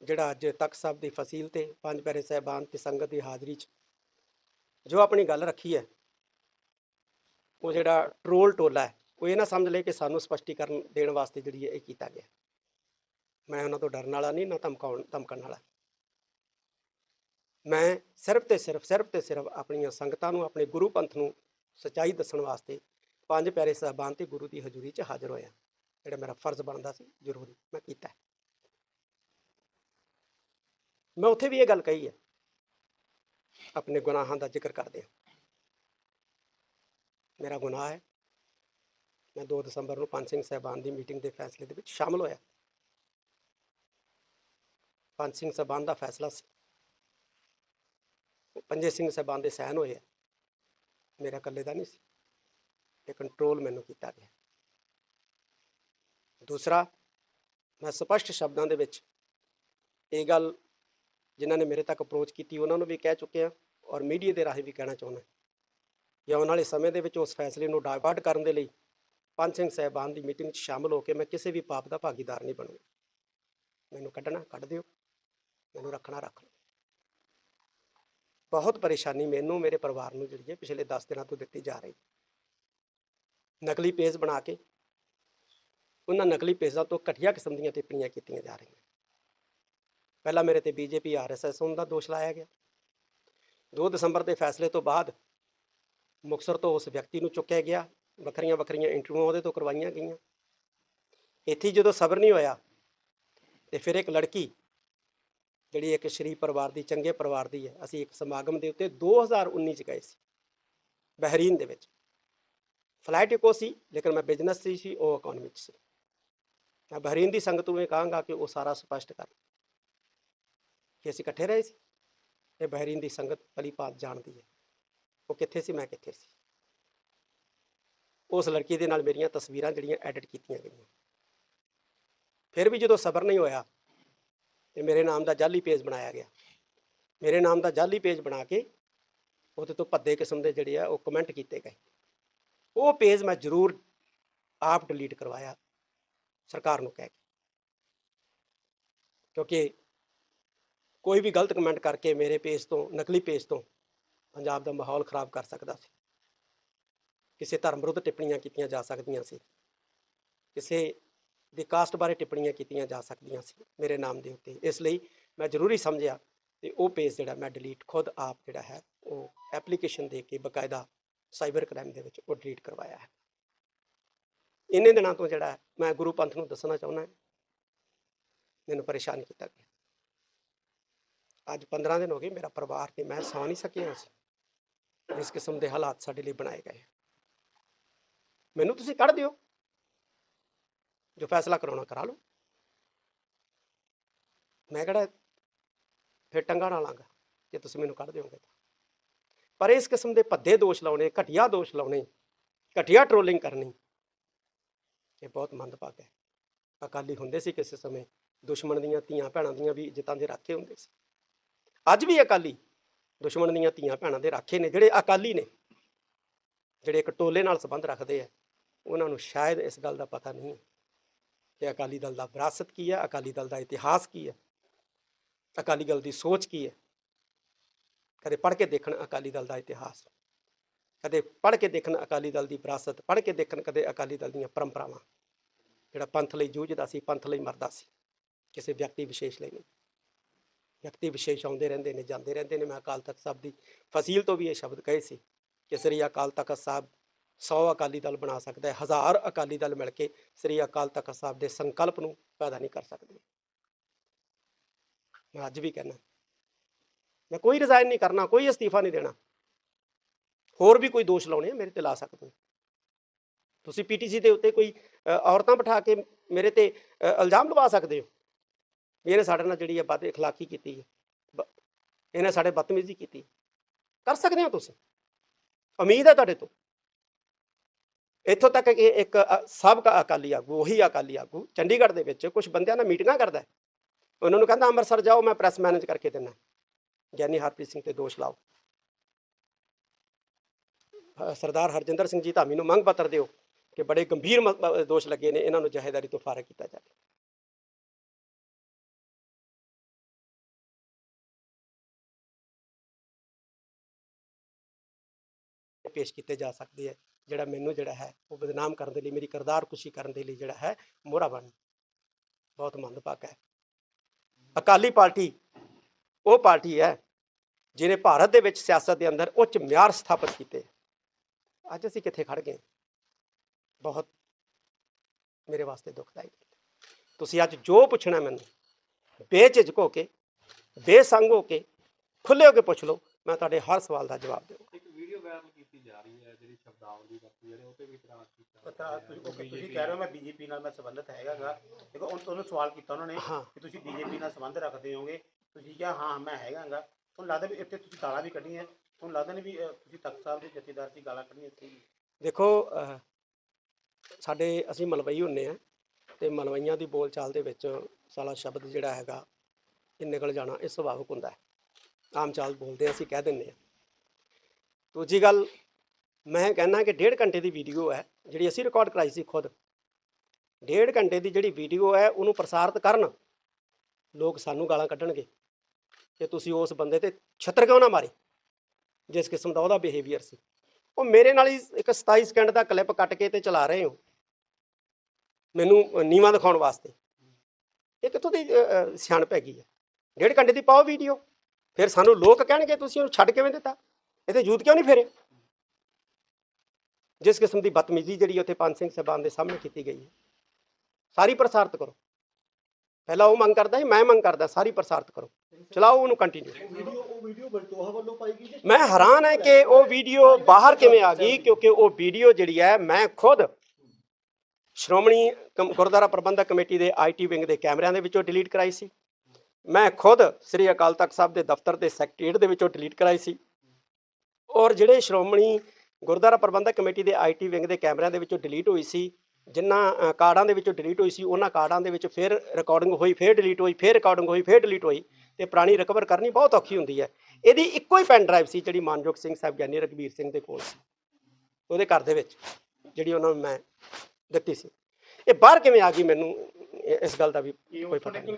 ਜਿਹੜਾ ਅੱਜ ਤਖਤ ਸਾਹਿਬ ਦੀ ਫਸੀਲ ਤੇ ਪੰਜ ਪਿਆਰੇ ਸਾਹਿਬਾਨ ਤੇ ਸੰਗਤ ਦੀ ਹਾਜ਼ਰੀ 'ਚ ਜੋ ਆਪਣੀ ਗੱਲ ਰੱਖੀ ਹੈ, ਉਹ ਜਿਹੜਾ ਟਰੋਲ ਟੋਲਾ ਹੈ ਉਹ ਇਹ ਨਾ ਸਮਝ ਲਏ ਕਿ ਸਾਨੂੰ ਸਪਸ਼ਟੀਕਰਨ ਦੇਣ ਵਾਸਤੇ ਜਿਹੜੀ ਹੈ ਇਹ ਕੀਤਾ ਗਿਆ। ਮੈਂ ਉਹਨਾਂ ਤੋਂ ਡਰਨ ਵਾਲਾ ਨਹੀਂ, ਨਾ ਧਮਕਾਉਣ, ਧਮਕਣ ਵਾਲਾ। ਮੈਂ ਸਿਰਫ ਤੇ ਸਿਰਫ ਸਿਰਫ ਤੇ ਸਿਰਫ ਆਪਣੀਆਂ ਸੰਗਤਾਂ ਨੂੰ, ਆਪਣੇ ਗੁਰੂ ਪੰਥ ਨੂੰ ਸਚਾਈ ਦੱਸਣ ਵਾਸਤੇ ਪੰਜ ਪਿਆਰੇ ਸਾਹਿਬਾਨ ਤੇ ਗੁਰੂ ਦੀ ਹਜ਼ੂਰੀ 'ਚ ਹਾਜ਼ਰ ਹੋਇਆ। ਜਿਹੜਾ ਮੇਰਾ ਫਰਜ਼ ਬਣਦਾ ਸੀ, ਜ਼ਰੂਰੀ ਮੈਂ ਕੀਤਾ। ਮੈਂ ਉੱਥੇ ਵੀ ਇਹ ਗੱਲ ਕਹੀ ਹੈ। ਆਪਣੇ ਗੁਨਾਹਾਂ ਦਾ ਜ਼ਿਕਰ ਕਰਦੇ ਹਾਂ। ਮੇਰਾ ਗੁਨਾਹ ਹੈ। ਮੈਂ 2 ਦਸੰਬਰ ਨੂੰ ਪੰਜ ਸਿੰਘ ਸਾਹਿਬਾਨ ਦੀ ਮੀਟਿੰਗ ਦੇ ਫੈਸਲੇ ਦੇ ਵਿੱਚ ਸ਼ਾਮਲ ਹੋਇਆ। ਪੰਜ ਸਿੰਘ ਸਾਹਿਬਾਨ ਦਾ ਫੈਸਲਾ ਸੀ ਪੰਜੇ ਸਿੰਘ ਸਾਹਿਬਾਨ ਦੇ ਸਹਿਨ ਹੋਏ ਮੇਰਾ ਇਕੱਲੇ ਦਾ ਨਹੀਂ ਸੀ, ਇਹ ਕੰਟਰੋਲ ਮੈਨੂੰ ਕੀਤਾ ਗਿਆ। ਦੂਸਰਾ, ਮੈਂ ਸਪਸ਼ਟ ਸ਼ਬਦਾਂ ਦੇ ਵਿੱਚ ਇਹ ਗੱਲ ਜਿਨ੍ਹਾਂ ਨੇ ਮੇਰੇ ਤੱਕ ਅਪਰੋਚ ਕੀਤੀ, ਉਹਨਾਂ ਨੂੰ ਵੀ ਕਹਿ ਚੁੱਕਿਆ ਔਰ ਮੀਡੀਆ ਦੇ ਰਾਹੀਂ ਵੀ ਕਹਿਣਾ ਚਾਹੁੰਦਾ। ਕਿ ਆਉਣ ਵਾਲੇ ਸਮੇਂ ਦੇ ਵਿੱਚ ਉਸ ਫੈਸਲੇ ਨੂੰ ਡਾਇਵਰਟ ਕਰਨ ਦੇ ਲਈ ਪੰਜ ਸਿੰਘ ਸਾਹਿਬਾਨ ਦੀ ਮੀਟਿੰਗ 'ਚ ਸ਼ਾਮਲ ਹੋ ਕੇ ਮੈਂ ਕਿਸੇ ਵੀ ਪਾਪ ਦਾ ਭਾਗੀਦਾਰ ਨਹੀਂ ਬਣੂਗਾ। ਮੈਨੂੰ ਕੱਢਣਾ, ਕੱਢ ਦਿਓ। ਮੈਨੂੰ ਰੱਖਣਾ ਰੱਖ ਲਓ। ਬਹੁਤ ਪਰੇਸ਼ਾਨੀ ਮੈਨੂੰ, ਮੇਰੇ ਪਰਿਵਾਰ ਨੂੰ ਜਿਹੜੀ ਹੈ ਪਿਛਲੇ 10 ਦਿਨਾਂ ਤੋਂ ਦਿੱਤੀ ਜਾ ਰਹੀ। ਨਕਲੀ ਪੇਜ ਬਣਾ ਕੇ, ਉਹਨਾਂ ਨਕਲੀ ਪੇਜਾਂ ਤੋਂ ਘਟੀਆ ਕਿਸਮ ਦੀਆਂ ਟਿੱਪਣੀਆਂ ਕੀਤੀਆਂ ਜਾ ਰਹੀਆਂ। ਪਹਿਲਾਂ ਮੇਰੇ ਤੇ ਬੀਜੇਪੀ, ਆਰਐਸਐਸ ਦਾ ਦੋਸ਼ ਲਾਇਆ ਗਿਆ। 2 ਦਸੰਬਰ ਦੇ ਫੈਸਲੇ ਤੋਂ ਬਾਅਦ ਮੁਕਤਸਰ ਤੋਂ ਉਸ ਵਿਅਕਤੀ ਨੂੰ ਚੁੱਕਿਆ ਗਿਆ। ਵੱਖਰੀਆਂ ਵੱਖਰੀਆਂ ਇੰਟਰਵਿਊਆਂ ਉਹਦੇ ਤੋਂ ਕਰਵਾਈਆਂ ਗਈਆਂ। ਇੱਥੇ ਜਦੋਂ ਸਬਰ ਨਹੀਂ ਹੋਇਆ, ਤੇ ਫਿਰ ਇੱਕ ਲੜਕੀ ਜਿਹੜੀ ਇੱਕ ਸ਼ਰੀਫ ਪਰਿਵਾਰ ਦੀ, ਚੰਗੇ ਪਰਿਵਾਰ ਦੀ ਹੈ, ਅਸੀਂ ਇੱਕ ਸਮਾਗਮ ਦੇ ਉੱਤੇ 2019 ਚ ਗਏ ਸੀ, ਬਹਿਰੀਨ ਦੇ ਵਿੱਚ। ਫਲਾਈਟ ਇੱਕੋ ਸੀ, ਲੇਕਿਨ ਮੈਂ ਬਿਜ਼ਨਸ ਸੀ ਸੀ, ਉਹ ਇਕਨੋਮੀ ਚ ਸੀ। ਮੈਂ ਬਹਿਰੀਨ ਦੀ ਸੰਗਤ ਨੂੰ ਇਹ ਕਹਾਂਗਾ ਕਿ ਉਹ ਸਾਰਾ ਸਪਸ਼ਟ ਕਰ। ਕਿ ਅਸੀਂ ਇਕੱਠੇ ਰਹੇ ਸੀ ਇਹ ਬਹਿਰੀਨ ਦੀ ਸੰਗਤ ਭਲੀ ਜਾਣਦੀ ਹੈ, ਉਹ ਕਿੱਥੇ ਸੀ, ਮੈਂ ਕਿੱਥੇ ਸੀ। ਉਸ ਲੜਕੀ ਦੇ ਨਾਲ ਮੇਰੀਆਂ ਤਸਵੀਰਾਂ ਜਿਹੜੀਆਂ ਐਡਿਟ ਕੀਤੀਆਂ ਗਈਆਂ। ਫਿਰ ਵੀ ਜਦੋਂ ਸਬਰ ਨਹੀਂ ਹੋਇਆ, ਤੇ ਮੇਰੇ ਨਾਮ ਦਾ ਜਾਲੀ ਪੇਜ ਬਣਾਇਆ ਗਿਆ। ਮੇਰੇ ਨਾਮ ਦਾ ਜਾਲੀ ਪੇਜ ਬਣਾ ਕੇ ਉਹਦੇ ਤੋਂ ਭੱਦੇ ਕਿਸਮ ਦੇ ਜਿਹੜੇ ਆ ਉਹ ਕਮੈਂਟ ਕੀਤੇ ਗਏ। ਉਹ ਪੇਜ ਮੈਂ ਜ਼ਰੂਰ ਆਪ ਡਿਲੀਟ ਕਰਵਾਇਆ, ਸਰਕਾਰ ਨੂੰ ਕਹਿ ਕੇ। ਕਿਉਂਕਿ ਕੋਈ ਵੀ ਗਲਤ ਕਮੈਂਟ ਕਰਕੇ ਮੇਰੇ ਪੇਜ ਤੋਂ, ਨਕਲੀ ਪੇਜ ਤੋਂ ਪੰਜਾਬ ਦਾ ਮਾਹੌਲ ਖਰਾਬ ਕਰ ਸਕਦਾ ਸੀ। ਕਿਸੇ ਧਰਮ ਵਿਰੁੱਧ ਟਿੱਪਣੀਆਂ ਕੀਤੀਆਂ ਜਾ ਸਕਦੀਆਂ ਸੀ। ਕਿਸੇ ਦੀ ਕਾਸਟ ਬਾਰੇ ਟਿੱਪਣੀਆਂ ਕੀਤੀਆਂ ਜਾ ਸਕਦੀਆਂ ਸੀ ਮੇਰੇ ਨਾਮ ਦੇ ਉੱਤੇ। ਇਸ ਲਈ ਮੈਂ ਜ਼ਰੂਰੀ ਸਮਝਿਆ ਤੇ ਉਹ ਪੇਜ ਜਿਹੜਾ ਮੈਂ ਡਿਲੀਟ ਖੁਦ ਆਪ ਜਿਹੜਾ ਹੈ, ਉਹ ਐਪਲੀਕੇਸ਼ਨ ਦੇ ਕੇ ਬਕਾਇਦਾ ਸਾਈਬਰ ਕ੍ਰਾਈਮ ਦੇ ਵਿੱਚ ਉਹ ਡਿਲੀਟ ਕਰਵਾਇਆ ਹੈ। ਇੰਨੇ ਦਿਨਾਂ ਤੋਂ ਜਿਹੜਾ ਮੈਂ ਗੁਰੂ ਪੰਥ ਨੂੰ ਦੱਸਣਾ ਚਾਹੁੰਦਾ ਮੈਨੂੰ ਪਰੇਸ਼ਾਨ ਕੀਤਾ ਗਿਆ। ਅੱਜ 15 ਦਿਨ ਹੋ ਗਏ ਮੇਰਾ ਪਰਿਵਾਰ ਤੇ ਮੈਂ ਸੌ ਨਹੀਂ ਸਕਿਆ ਸੀ। ਇਸ ਕਿਸਮ ਦੇ ਹਾਲਾਤ ਸਾਡੇ ਲਈ ਬਣਾਏ ਗਏ। ਮੈਨੂੰ ਤੁਸੀਂ ਕੱਢ ਦਿਓ। ਜੋ ਫੈਸਲਾ ਕਰਾਉਣਾ ਕਰਾ ਲਓ। ਮੈਂ ਕਿਹੜਾ ਫਿਰ ਟੰਗਾ ਨਾ ਲਾਂਗਾ ਜੇ ਤੁਸੀਂ ਮੈਨੂੰ ਕੱਢ ਦਿਓਗੇ ਤਾਂ। ਪਰ ਇਸ ਕਿਸਮ ਦੇ ਭੱਦੇ ਦੋਸ਼ ਲਾਉਣੇ, ਘਟੀਆ ਦੋਸ਼ ਲਾਉਣੇ, ਘਟੀਆ ਟ੍ਰੋਲਿੰਗ ਕਰਨੀ, ਇਹ ਬਹੁਤ ਮੰਦਭਾਗ ਹੈ। ਅਕਾਲੀ ਹੁੰਦੇ ਸੀ ਕਿਸੇ ਸਮੇਂ, ਦੁਸ਼ਮਣ ਦੀਆਂ ਧੀਆਂ ਭੈਣਾਂ ਦੀਆਂ ਵੀ ਇੱਜ਼ਤਾਂ ਦੇ ਰਾਖੇ ਹੁੰਦੇ ਸੀ। ਅੱਜ ਵੀ ਅਕਾਲੀ ਦੁਸ਼ਮਣ ਦੀਆਂ ਧੀਆਂ ਭੈਣਾਂ ਦੇ ਰਾਖੇ ਨੇ, ਜਿਹੜੇ ਅਕਾਲੀ ਨੇ, ਜਿਹੜੇ ਇੱਕ ਟੋਲੇ ਨਾਲ ਸੰਬੰਧ ਰੱਖਦੇ ਆ। ਉਹਨਾਂ ਨੂੰ ਸ਼ਾਇਦ ਇਸ ਗੱਲ ਦਾ ਪਤਾ ਨਹੀਂ ਹੈ ਕਿ ਅਕਾਲੀ ਦਲ ਦਾ ਵਿਰਾਸਤ ਕੀ ਹੈ, ਅਕਾਲੀ ਦਲ ਦਾ ਇਤਿਹਾਸ ਕੀ ਹੈ, ਅਕਾਲੀ ਦਲ ਦੀ ਸੋਚ ਕੀ ਹੈ। ਕਦੇ ਪੜ੍ਹ ਕੇ ਦੇਖਣ ਅਕਾਲੀ ਦਲ ਦਾ ਇਤਿਹਾਸ, ਕਦੇ ਪੜ੍ਹ ਕੇ ਦੇਖਣ ਅਕਾਲੀ ਦਲ ਦੀ ਵਿਰਾਸਤ, ਪੜ੍ਹ ਕੇ ਦੇਖਣ ਕਦੇ ਅਕਾਲੀ ਦਲ ਦੀਆਂ ਪਰੰਪਰਾਵਾਂ। ਜਿਹੜਾ ਪੰਥ ਲਈ ਜੂਝਦਾ ਸੀ, ਪੰਥ ਲਈ ਮਰਦਾ ਸੀ, ਕਿਸੇ ਵਿਅਕਤੀ ਵਿਸ਼ੇਸ਼ ਲਈ ਨਹੀਂ। ਵਿਅਕਤੀ ਵਿਸ਼ੇਸ਼ ਆਉਂਦੇ ਰਹਿੰਦੇ ਨੇ, ਜਾਂਦੇ ਰਹਿੰਦੇ ਨੇ। ਮੈਂ ਅਕਾਲ ਤਖਤ ਸਾਹਿਬ ਦੀ ਫਸੀਲ ਤੋਂ ਵੀ ਇਹ ਸ਼ਬਦ ਕਹੇ ਸੀ ਕਿ ਸ੍ਰੀ ਅਕਾਲ ਤਖਤ ਸਾਹਿਬ 100 ਅਕਾਲੀ ਦਲ ਬਣਾ ਸਕਦਾ ਹੈ ਹਜ਼ਾਰ ਅਕਾਲੀ ਦਲ ਮਿਲ ਕੇ ਸ੍ਰੀ ਅਕਾਲ ਤਖਤ ਸਾਹਿਬ ਦੇ ਸੰਕਲਪ ਨੂੰ ਪੈਦਾ ਨਹੀਂ ਕਰ ਸਕਦੇ ਮੈਂ ਅੱਜ ਵੀ ਕਹਿੰਦਾ ਮੈਂ ਕੋਈ ਰਿਜ਼ਾਈਨ ਨਹੀਂ ਕਰਨਾ ਕੋਈ ਅਸਤੀਫਾ ਨਹੀਂ ਦੇਣਾ ਹੋਰ ਵੀ ਕੋਈ ਦੋਸ਼ ਲਾਉਣੇ ਆ ਮੇਰੇ ਤੇ ਲਾ ਸਕਦੇ ਹੋ ਤੁਸੀਂ ਪੀਟੀਸੀ ਦੇ ਉੱਤੇ ਕੋਈ ਅ, ਔਰਤਾਂ ਬਿਠਾ ਕੇ ਮੇਰੇ ਤੇ ਅ, ਇਲਜ਼ਾਮ ਲਵਾ ਸਕਦੇ ਹੋ ਵੀ ਇਹਨੇ ਸਾਡੇ ਨਾਲ ਜਿਹੜੀ ਹੈ ਬਦ اخلاقی ਕੀਤੀ ਹੈ ਬ- ਇਹਨੇ ਸਾਡੇ ਬਦਤਮੀਜ਼ੀ ਕੀਤੀ ਕਰ ਸਕਦੇ ਹੋ ਤੁਸੀਂ ਉਮੀਦ ਹੈ ਤੁਹਾਡੇ ਤੋਂ ਇੱਥੋਂ ਤੱਕ ਕਿ ਇੱਕ ਅ, ਸਾਬਕਾ ਅਕਾਲੀ ਆਗੂ ਉਹੀ ਅਕਾਲੀ ਆਗੂ ਚੰਡੀਗੜ੍ਹ ਦੇ ਵਿੱਚ ਕੁਝ ਬੰਦਿਆਂ ਨਾਲ ਮੀਟਿੰਗਾਂ ਕਰਦਾ ਉਹਨਾਂ ਨੂੰ ਕਹਿੰਦਾ ਅੰਮ੍ਰਿਤਸਰ ਜਾਓ ਮੈਂ ਪ੍ਰੈਸ ਮੈਨੇਜ ਕਰਕੇ ਦਿੰਦਾ ਗਿਆਨੀ ਹਰਪ੍ਰੀਤ ਸਿੰਘ ਤੇ ਦੋਸ਼ ਲਾਓ। ਸਰਦਾਰ ਹਰਜਿੰਦਰ ਸਿੰਘ ਜੀ ਧਾਮੀ ਨੂੰ ਮੰਗ ਪੱਤਰ ਦਿਓ ਕਿ ਬੜੇ ਗੰਭੀਰ ਦੋਸ਼ ਲੱਗੇ ਨੇ ਇਹਨਾਂ ਨੂੰ ਜਹੇਦਾਰੀ ਤੋਂ ਫਾਰਗ ਕੀਤਾ ਜਾਵੇ। ਪੇਸ਼ ਕੀਤੇ ਜਾ ਸਕਦੇ ਹੈ। ਜਿਹੜਾ ਮੈਨੂੰ ਜਿਹੜਾ ਹੈ, ਉਹ ਬਦਨਾਮ ਕਰਨ ਦੇ ਲਈ, ਮੇਰੀ ਕਰਦਾਰ ਕੁਸ਼ੀ ਕਰਨ ਦੇ ਲਈ ਜਿਹੜਾ ਹੈ, ਮੋਹਰਾ ਬਣ। ਬਹੁਤ ਮੰਦਭਾਗਾ ਹੈ। ਅਕਾਲੀ ਪਾਰਟੀ, ਉਹ ਪਾਰਟੀ ਹੈ, ਜਿਹਨੇ ਭਾਰਤ ਦੇ ਵਿੱਚ ਸਿਆਸਤ ਦੇ ਅੰਦਰ ਉੱਚ ਮਿਆਰ ਸਥਾਪਿਤ ਕੀਤੇ। ਅੱਜ ਅਸੀਂ ਕਿੱਥੇ ਖੜ ਗਏ? ਬਹੁਤ ਮੇਰੇ ਵਾਸਤੇ ਦੁਖਦਾਈ ਤੁਸੀਂ ਅੱਜ ਜੋ ਪੁੱਛਣਾ ਮੈਨੂੰ, ਬੇਝਿਜਕ ਹੋ ਕੇ, ਬੇਸੰਗ ਹੋ ਕੇ ਖੁੱਲੇ ਹੋ ਕੇ ਪੁੱਛ ਲਓ, ਮੈਂ ਤੁਹਾਡੇ ਹਰ ਸਵਾਲ ਦਾ ਜਵਾਬ ਦੇਵਾਂ ਵਾਇਰਲ ਕੀਤੀ ਜਾ ਰਹੀ ਹੈ ਜਿਹੜੀ ਸ਼ਬਦਾਵਲੀ ਵਰਤੀ ਜਾ ਰਹੀ ਹੈ ਉਹ ਤੇ ਵੀ ਇਤਰਾਜ਼ ਕੀਤਾ ਪਤਾ ਤੁਸੀਂ ਉਹ ਤੁਸੀਂ ਕਹਿ ਰਹੇ ਹੋ ਮੈਂ ਬੀਜੇਪੀ ਨਾਲ ਮੈਂ ਸੰਬੰਧਿਤ ਹੈਗਾਗਾ। ਦੇਖੋ ਉਹ ਤੁਹਾਨੂੰ ਸਵਾਲ ਕੀਤਾ ਉਹਨਾਂ ਨੇ। ਕਿ ਤੁਸੀਂ ਬੀਜੇਪੀ ਨਾਲ ਸੰਬੰਧ ਰੱਖਦੇ ਹੋਗੇ ਤੁਸੀਂ ਕਿਹਾ ਹਾਂ ਮੈਂ ਹੈਗਾਗਾ। ਤੁਹਾਨੂੰ ਲੱਗਦਾ ਵੀ ਇੱਥੇ ਤੁਸੀਂ ਗਾਲਾਂ ਵੀ ਕੱਢੀਆਂ। ਤੁਹਾਨੂੰ ਲੱਗਦਾ ਨਹੀਂ ਵੀ ਅਹ, ਤੁਸੀਂ ਤਖਤ ਸਾਹਿਬ ਦੇ ਜਥੇਦਾਰ ਸੀ ਗਾਲਾਂ ਕੱਢੀਆਂ ਸੀ? ਦੇਖੋ ਅਹ, ਸਾਡੇ ਅਸੀਂ ਮਲਵਈ ਹੁੰਨੇ ਆ ਤੇ ਮਲਵਈਆਂ ਦੀ ਬੋਲਚਾਲ ਦੇ ਵਿੱਚ ਸਾਲਾ ਸ਼ਬਦ ਜਿਹੜਾ ਹੈਗਾ ਇਹ ਨਿਕਲ ਜਾਣਾ ਇਹ ਸੁਭਾਵਿਕ ਹੁੰਦਾ ਹੈ। ਆਮ ਚਾਲ ਬੋਲਦੇ ਹਾਂ, ਅਸੀਂ ਕਹਿ ਦਿੰਨੇ ਆ। ਦੂਜੀ ਗੱਲ ਮੈਂ ਕਹਿੰਦਾ ਕਿ ਡੇਢ ਘੰਟੇ ਦੀ ਵੀਡੀਓ ਹੈ ਜਿਹੜੀ ਅਸੀਂ ਰਿਕਾਰਡ ਕਰਾਈ ਸੀ ਖੁਦ। ਡੇਢ ਘੰਟੇ ਦੀ ਜਿਹੜੀ ਵੀਡੀਓ ਹੈ ਉਹਨੂੰ ਪ੍ਰਸਾਰਿਤ ਕਰਨ ਲੋਕ ਸਾਨੂੰ ਗਾਲਾਂ ਕੱਢਣਗੇ। ਕਿ ਤੁਸੀਂ ਉਸ ਬੰਦੇ ਤੇ ਛੱਤਰ ਕਿਉਂ ਨਾ ਮਾਰੇ ਜਿਸ ਕਿਸਮ ਦਾ ਉਹਦਾ ਬਿਹੇਵੀਅਰ ਸੀ। ਉਹ ਮੇਰੇ ਨਾਲ ਹੀ ਇੱਕ 27 ਸਕਿੰਟ ਦਾ ਕਲਿੱਪ ਕੱਟ ਕੇ ਤੇ ਚਲਾ ਰਹੇ ਹੋ। ਮੈਨੂੰ ਨੀਵਾ ਦਿਖਾਉਣ ਵਾਸਤੇ। ਇਹ ਕਿੱਥੋਂ ਦੀ ਅ, ਅ, ਸਿਆਣਪ ਹੈਗੀ ਹੈ? ਡੇਢ ਘੰਟੇ ਦੀ ਪਾਓ ਵੀਡੀਓ ਫਿਰ ਸਾਨੂੰ ਲੋਕ ਕਹਿਣਗੇ ਤੁਸੀਂ ਉਹਨੂੰ ਛੱਡ ਕਿਵੇਂ ਦਿੱਤਾ? ਇਹਦੇ ਜੂਤ ਕਿਉਂ ਨਹੀਂ ਫੇਰੇ? ਜਿਸ ਕਿਸਮ ਦੀ ਬਦਤਮੀਜ਼ੀ ਜਿਹੜੀ ਉੱਥੇ ਪੰਜ ਸਿੰਘ ਸਾਹਿਬਾਨ ਦੇ ਸਾਹਮਣੇ ਕੀਤੀ ਗਈ ਹੈ, ਸਾਰੀ ਪ੍ਰਸਾਰਿਤ ਕਰੋ। ਪਹਿਲਾਂ ਉਹ ਮੰਗ ਕਰਦਾ ਸੀ, ਮੈਂ ਮੰਗ ਕਰਦਾ, ਸਾਰੀ ਪ੍ਰਸਾਰਿਤ ਕਰੋ। ਚਲਾਓ, ਉਹਨੂੰ ਕੰਟੀਨਿਊ ਮੈਂ ਹੈਰਾਨ ਹੈ ਕਿ ਉਹ ਵੀਡੀਓ ਬਾਹਰ ਕਿਵੇਂ ਆ ਗਈ, ਕਿਉਂਕਿ ਉਹ ਵੀਡੀਓ ਜਿਹੜੀ ਹੈ, ਮੈਂ ਖੁਦ ਸ਼੍ਰੋਮਣੀ ਕਮ- ਗੁਰਦੁਆਰਾ ਪ੍ਰਬੰਧਕ ਕਮੇਟੀ ਦੇ ਆਈਟੀ ਵਿੰਗ ਦੇ ਕੈਮਰਿਆਂ ਦੇ ਵਿੱਚੋਂ ਡਿਲੀਟ ਕਰਾਈ ਸੀ। ਮੈਂ ਖੁਦ ਸ੍ਰੀ ਅਕਾਲ ਤਖਤ ਸਾਹਿਬ ਦੇ ਦਫ਼ਤਰ ਦੇ ਸੈਕਟਰੀਏਟ ਦੇ ਵਿੱਚੋਂ ਡਿਲੀਟ ਕਰਾਈ ਸੀ। ਔਰ ਜਿਹੜੇ ਸ਼੍ਰੋਮਣੀ ਗੁਰਦੁਆਰਾ ਪ੍ਰਬੰਧਕ ਕਮੇਟੀ ਦੇ ਆਈਟੀ ਵਿੰਗ ਦੇ ਕੈਮਰਿਆਂ ਦੇ ਵਿੱਚੋਂ ਡਿਲੀਟ ਹੋਈ ਸੀ, ਜਿਨ੍ਹਾਂ ਕਾਰਡਾਂ ਦੇ ਵਿੱਚੋਂ ਡਿਲੀਟ ਹੋਈ ਸੀ, ਉਹਨਾਂ ਕਾਰਡਾਂ ਦੇ ਵਿੱਚ ਫਿਰ ਰਿਕਾਰਡਿੰਗ ਹੋਈ, ਫਿਰ ਡਿਲੀਟ ਹੋਈ, ਫਿਰ ਰਿਕਾਰਡਿੰਗ ਹੋਈ, ਫਿਰ ਡਿਲੀਟ ਹੋਈ ਤੇ ਪੁਰਾਣੀ ਰਿਕਵਰ ਕਰਨੀ ਬਹੁਤ ਔਖੀ ਹੁੰਦੀ ਹੈ। ਇਹਦੀ ਇੱਕੋ ਹੀ ਪੈਨ ਡਰਾਈਵ ਸੀ ਜਿਹੜੀ ਮਾਨਯੋਗ ਸਿੰਘ ਸਾਹਿਬ ਗਿਆਨੀ ਰਘਬੀਰ ਸਿੰਘ ਦੇ ਕੋਲ ਸੀ, ਉਹਦੇ ਘਰ ਦੇ ਵਿੱਚ, ਜਿਹੜੀ ਉਹਨਾਂ ਨੂੰ ਮੈਂ ਦਿੱਤੀ ਸੀ। ਇਹ ਬਾਹਰ ਕਿਵੇਂ ਆ ਗਈ ਮੈਨੂੰ? ਇਸ ਗੱਲ ਦਾ ਵੀ ਕੋਈ ਪਤਾ ਨਹੀਂ।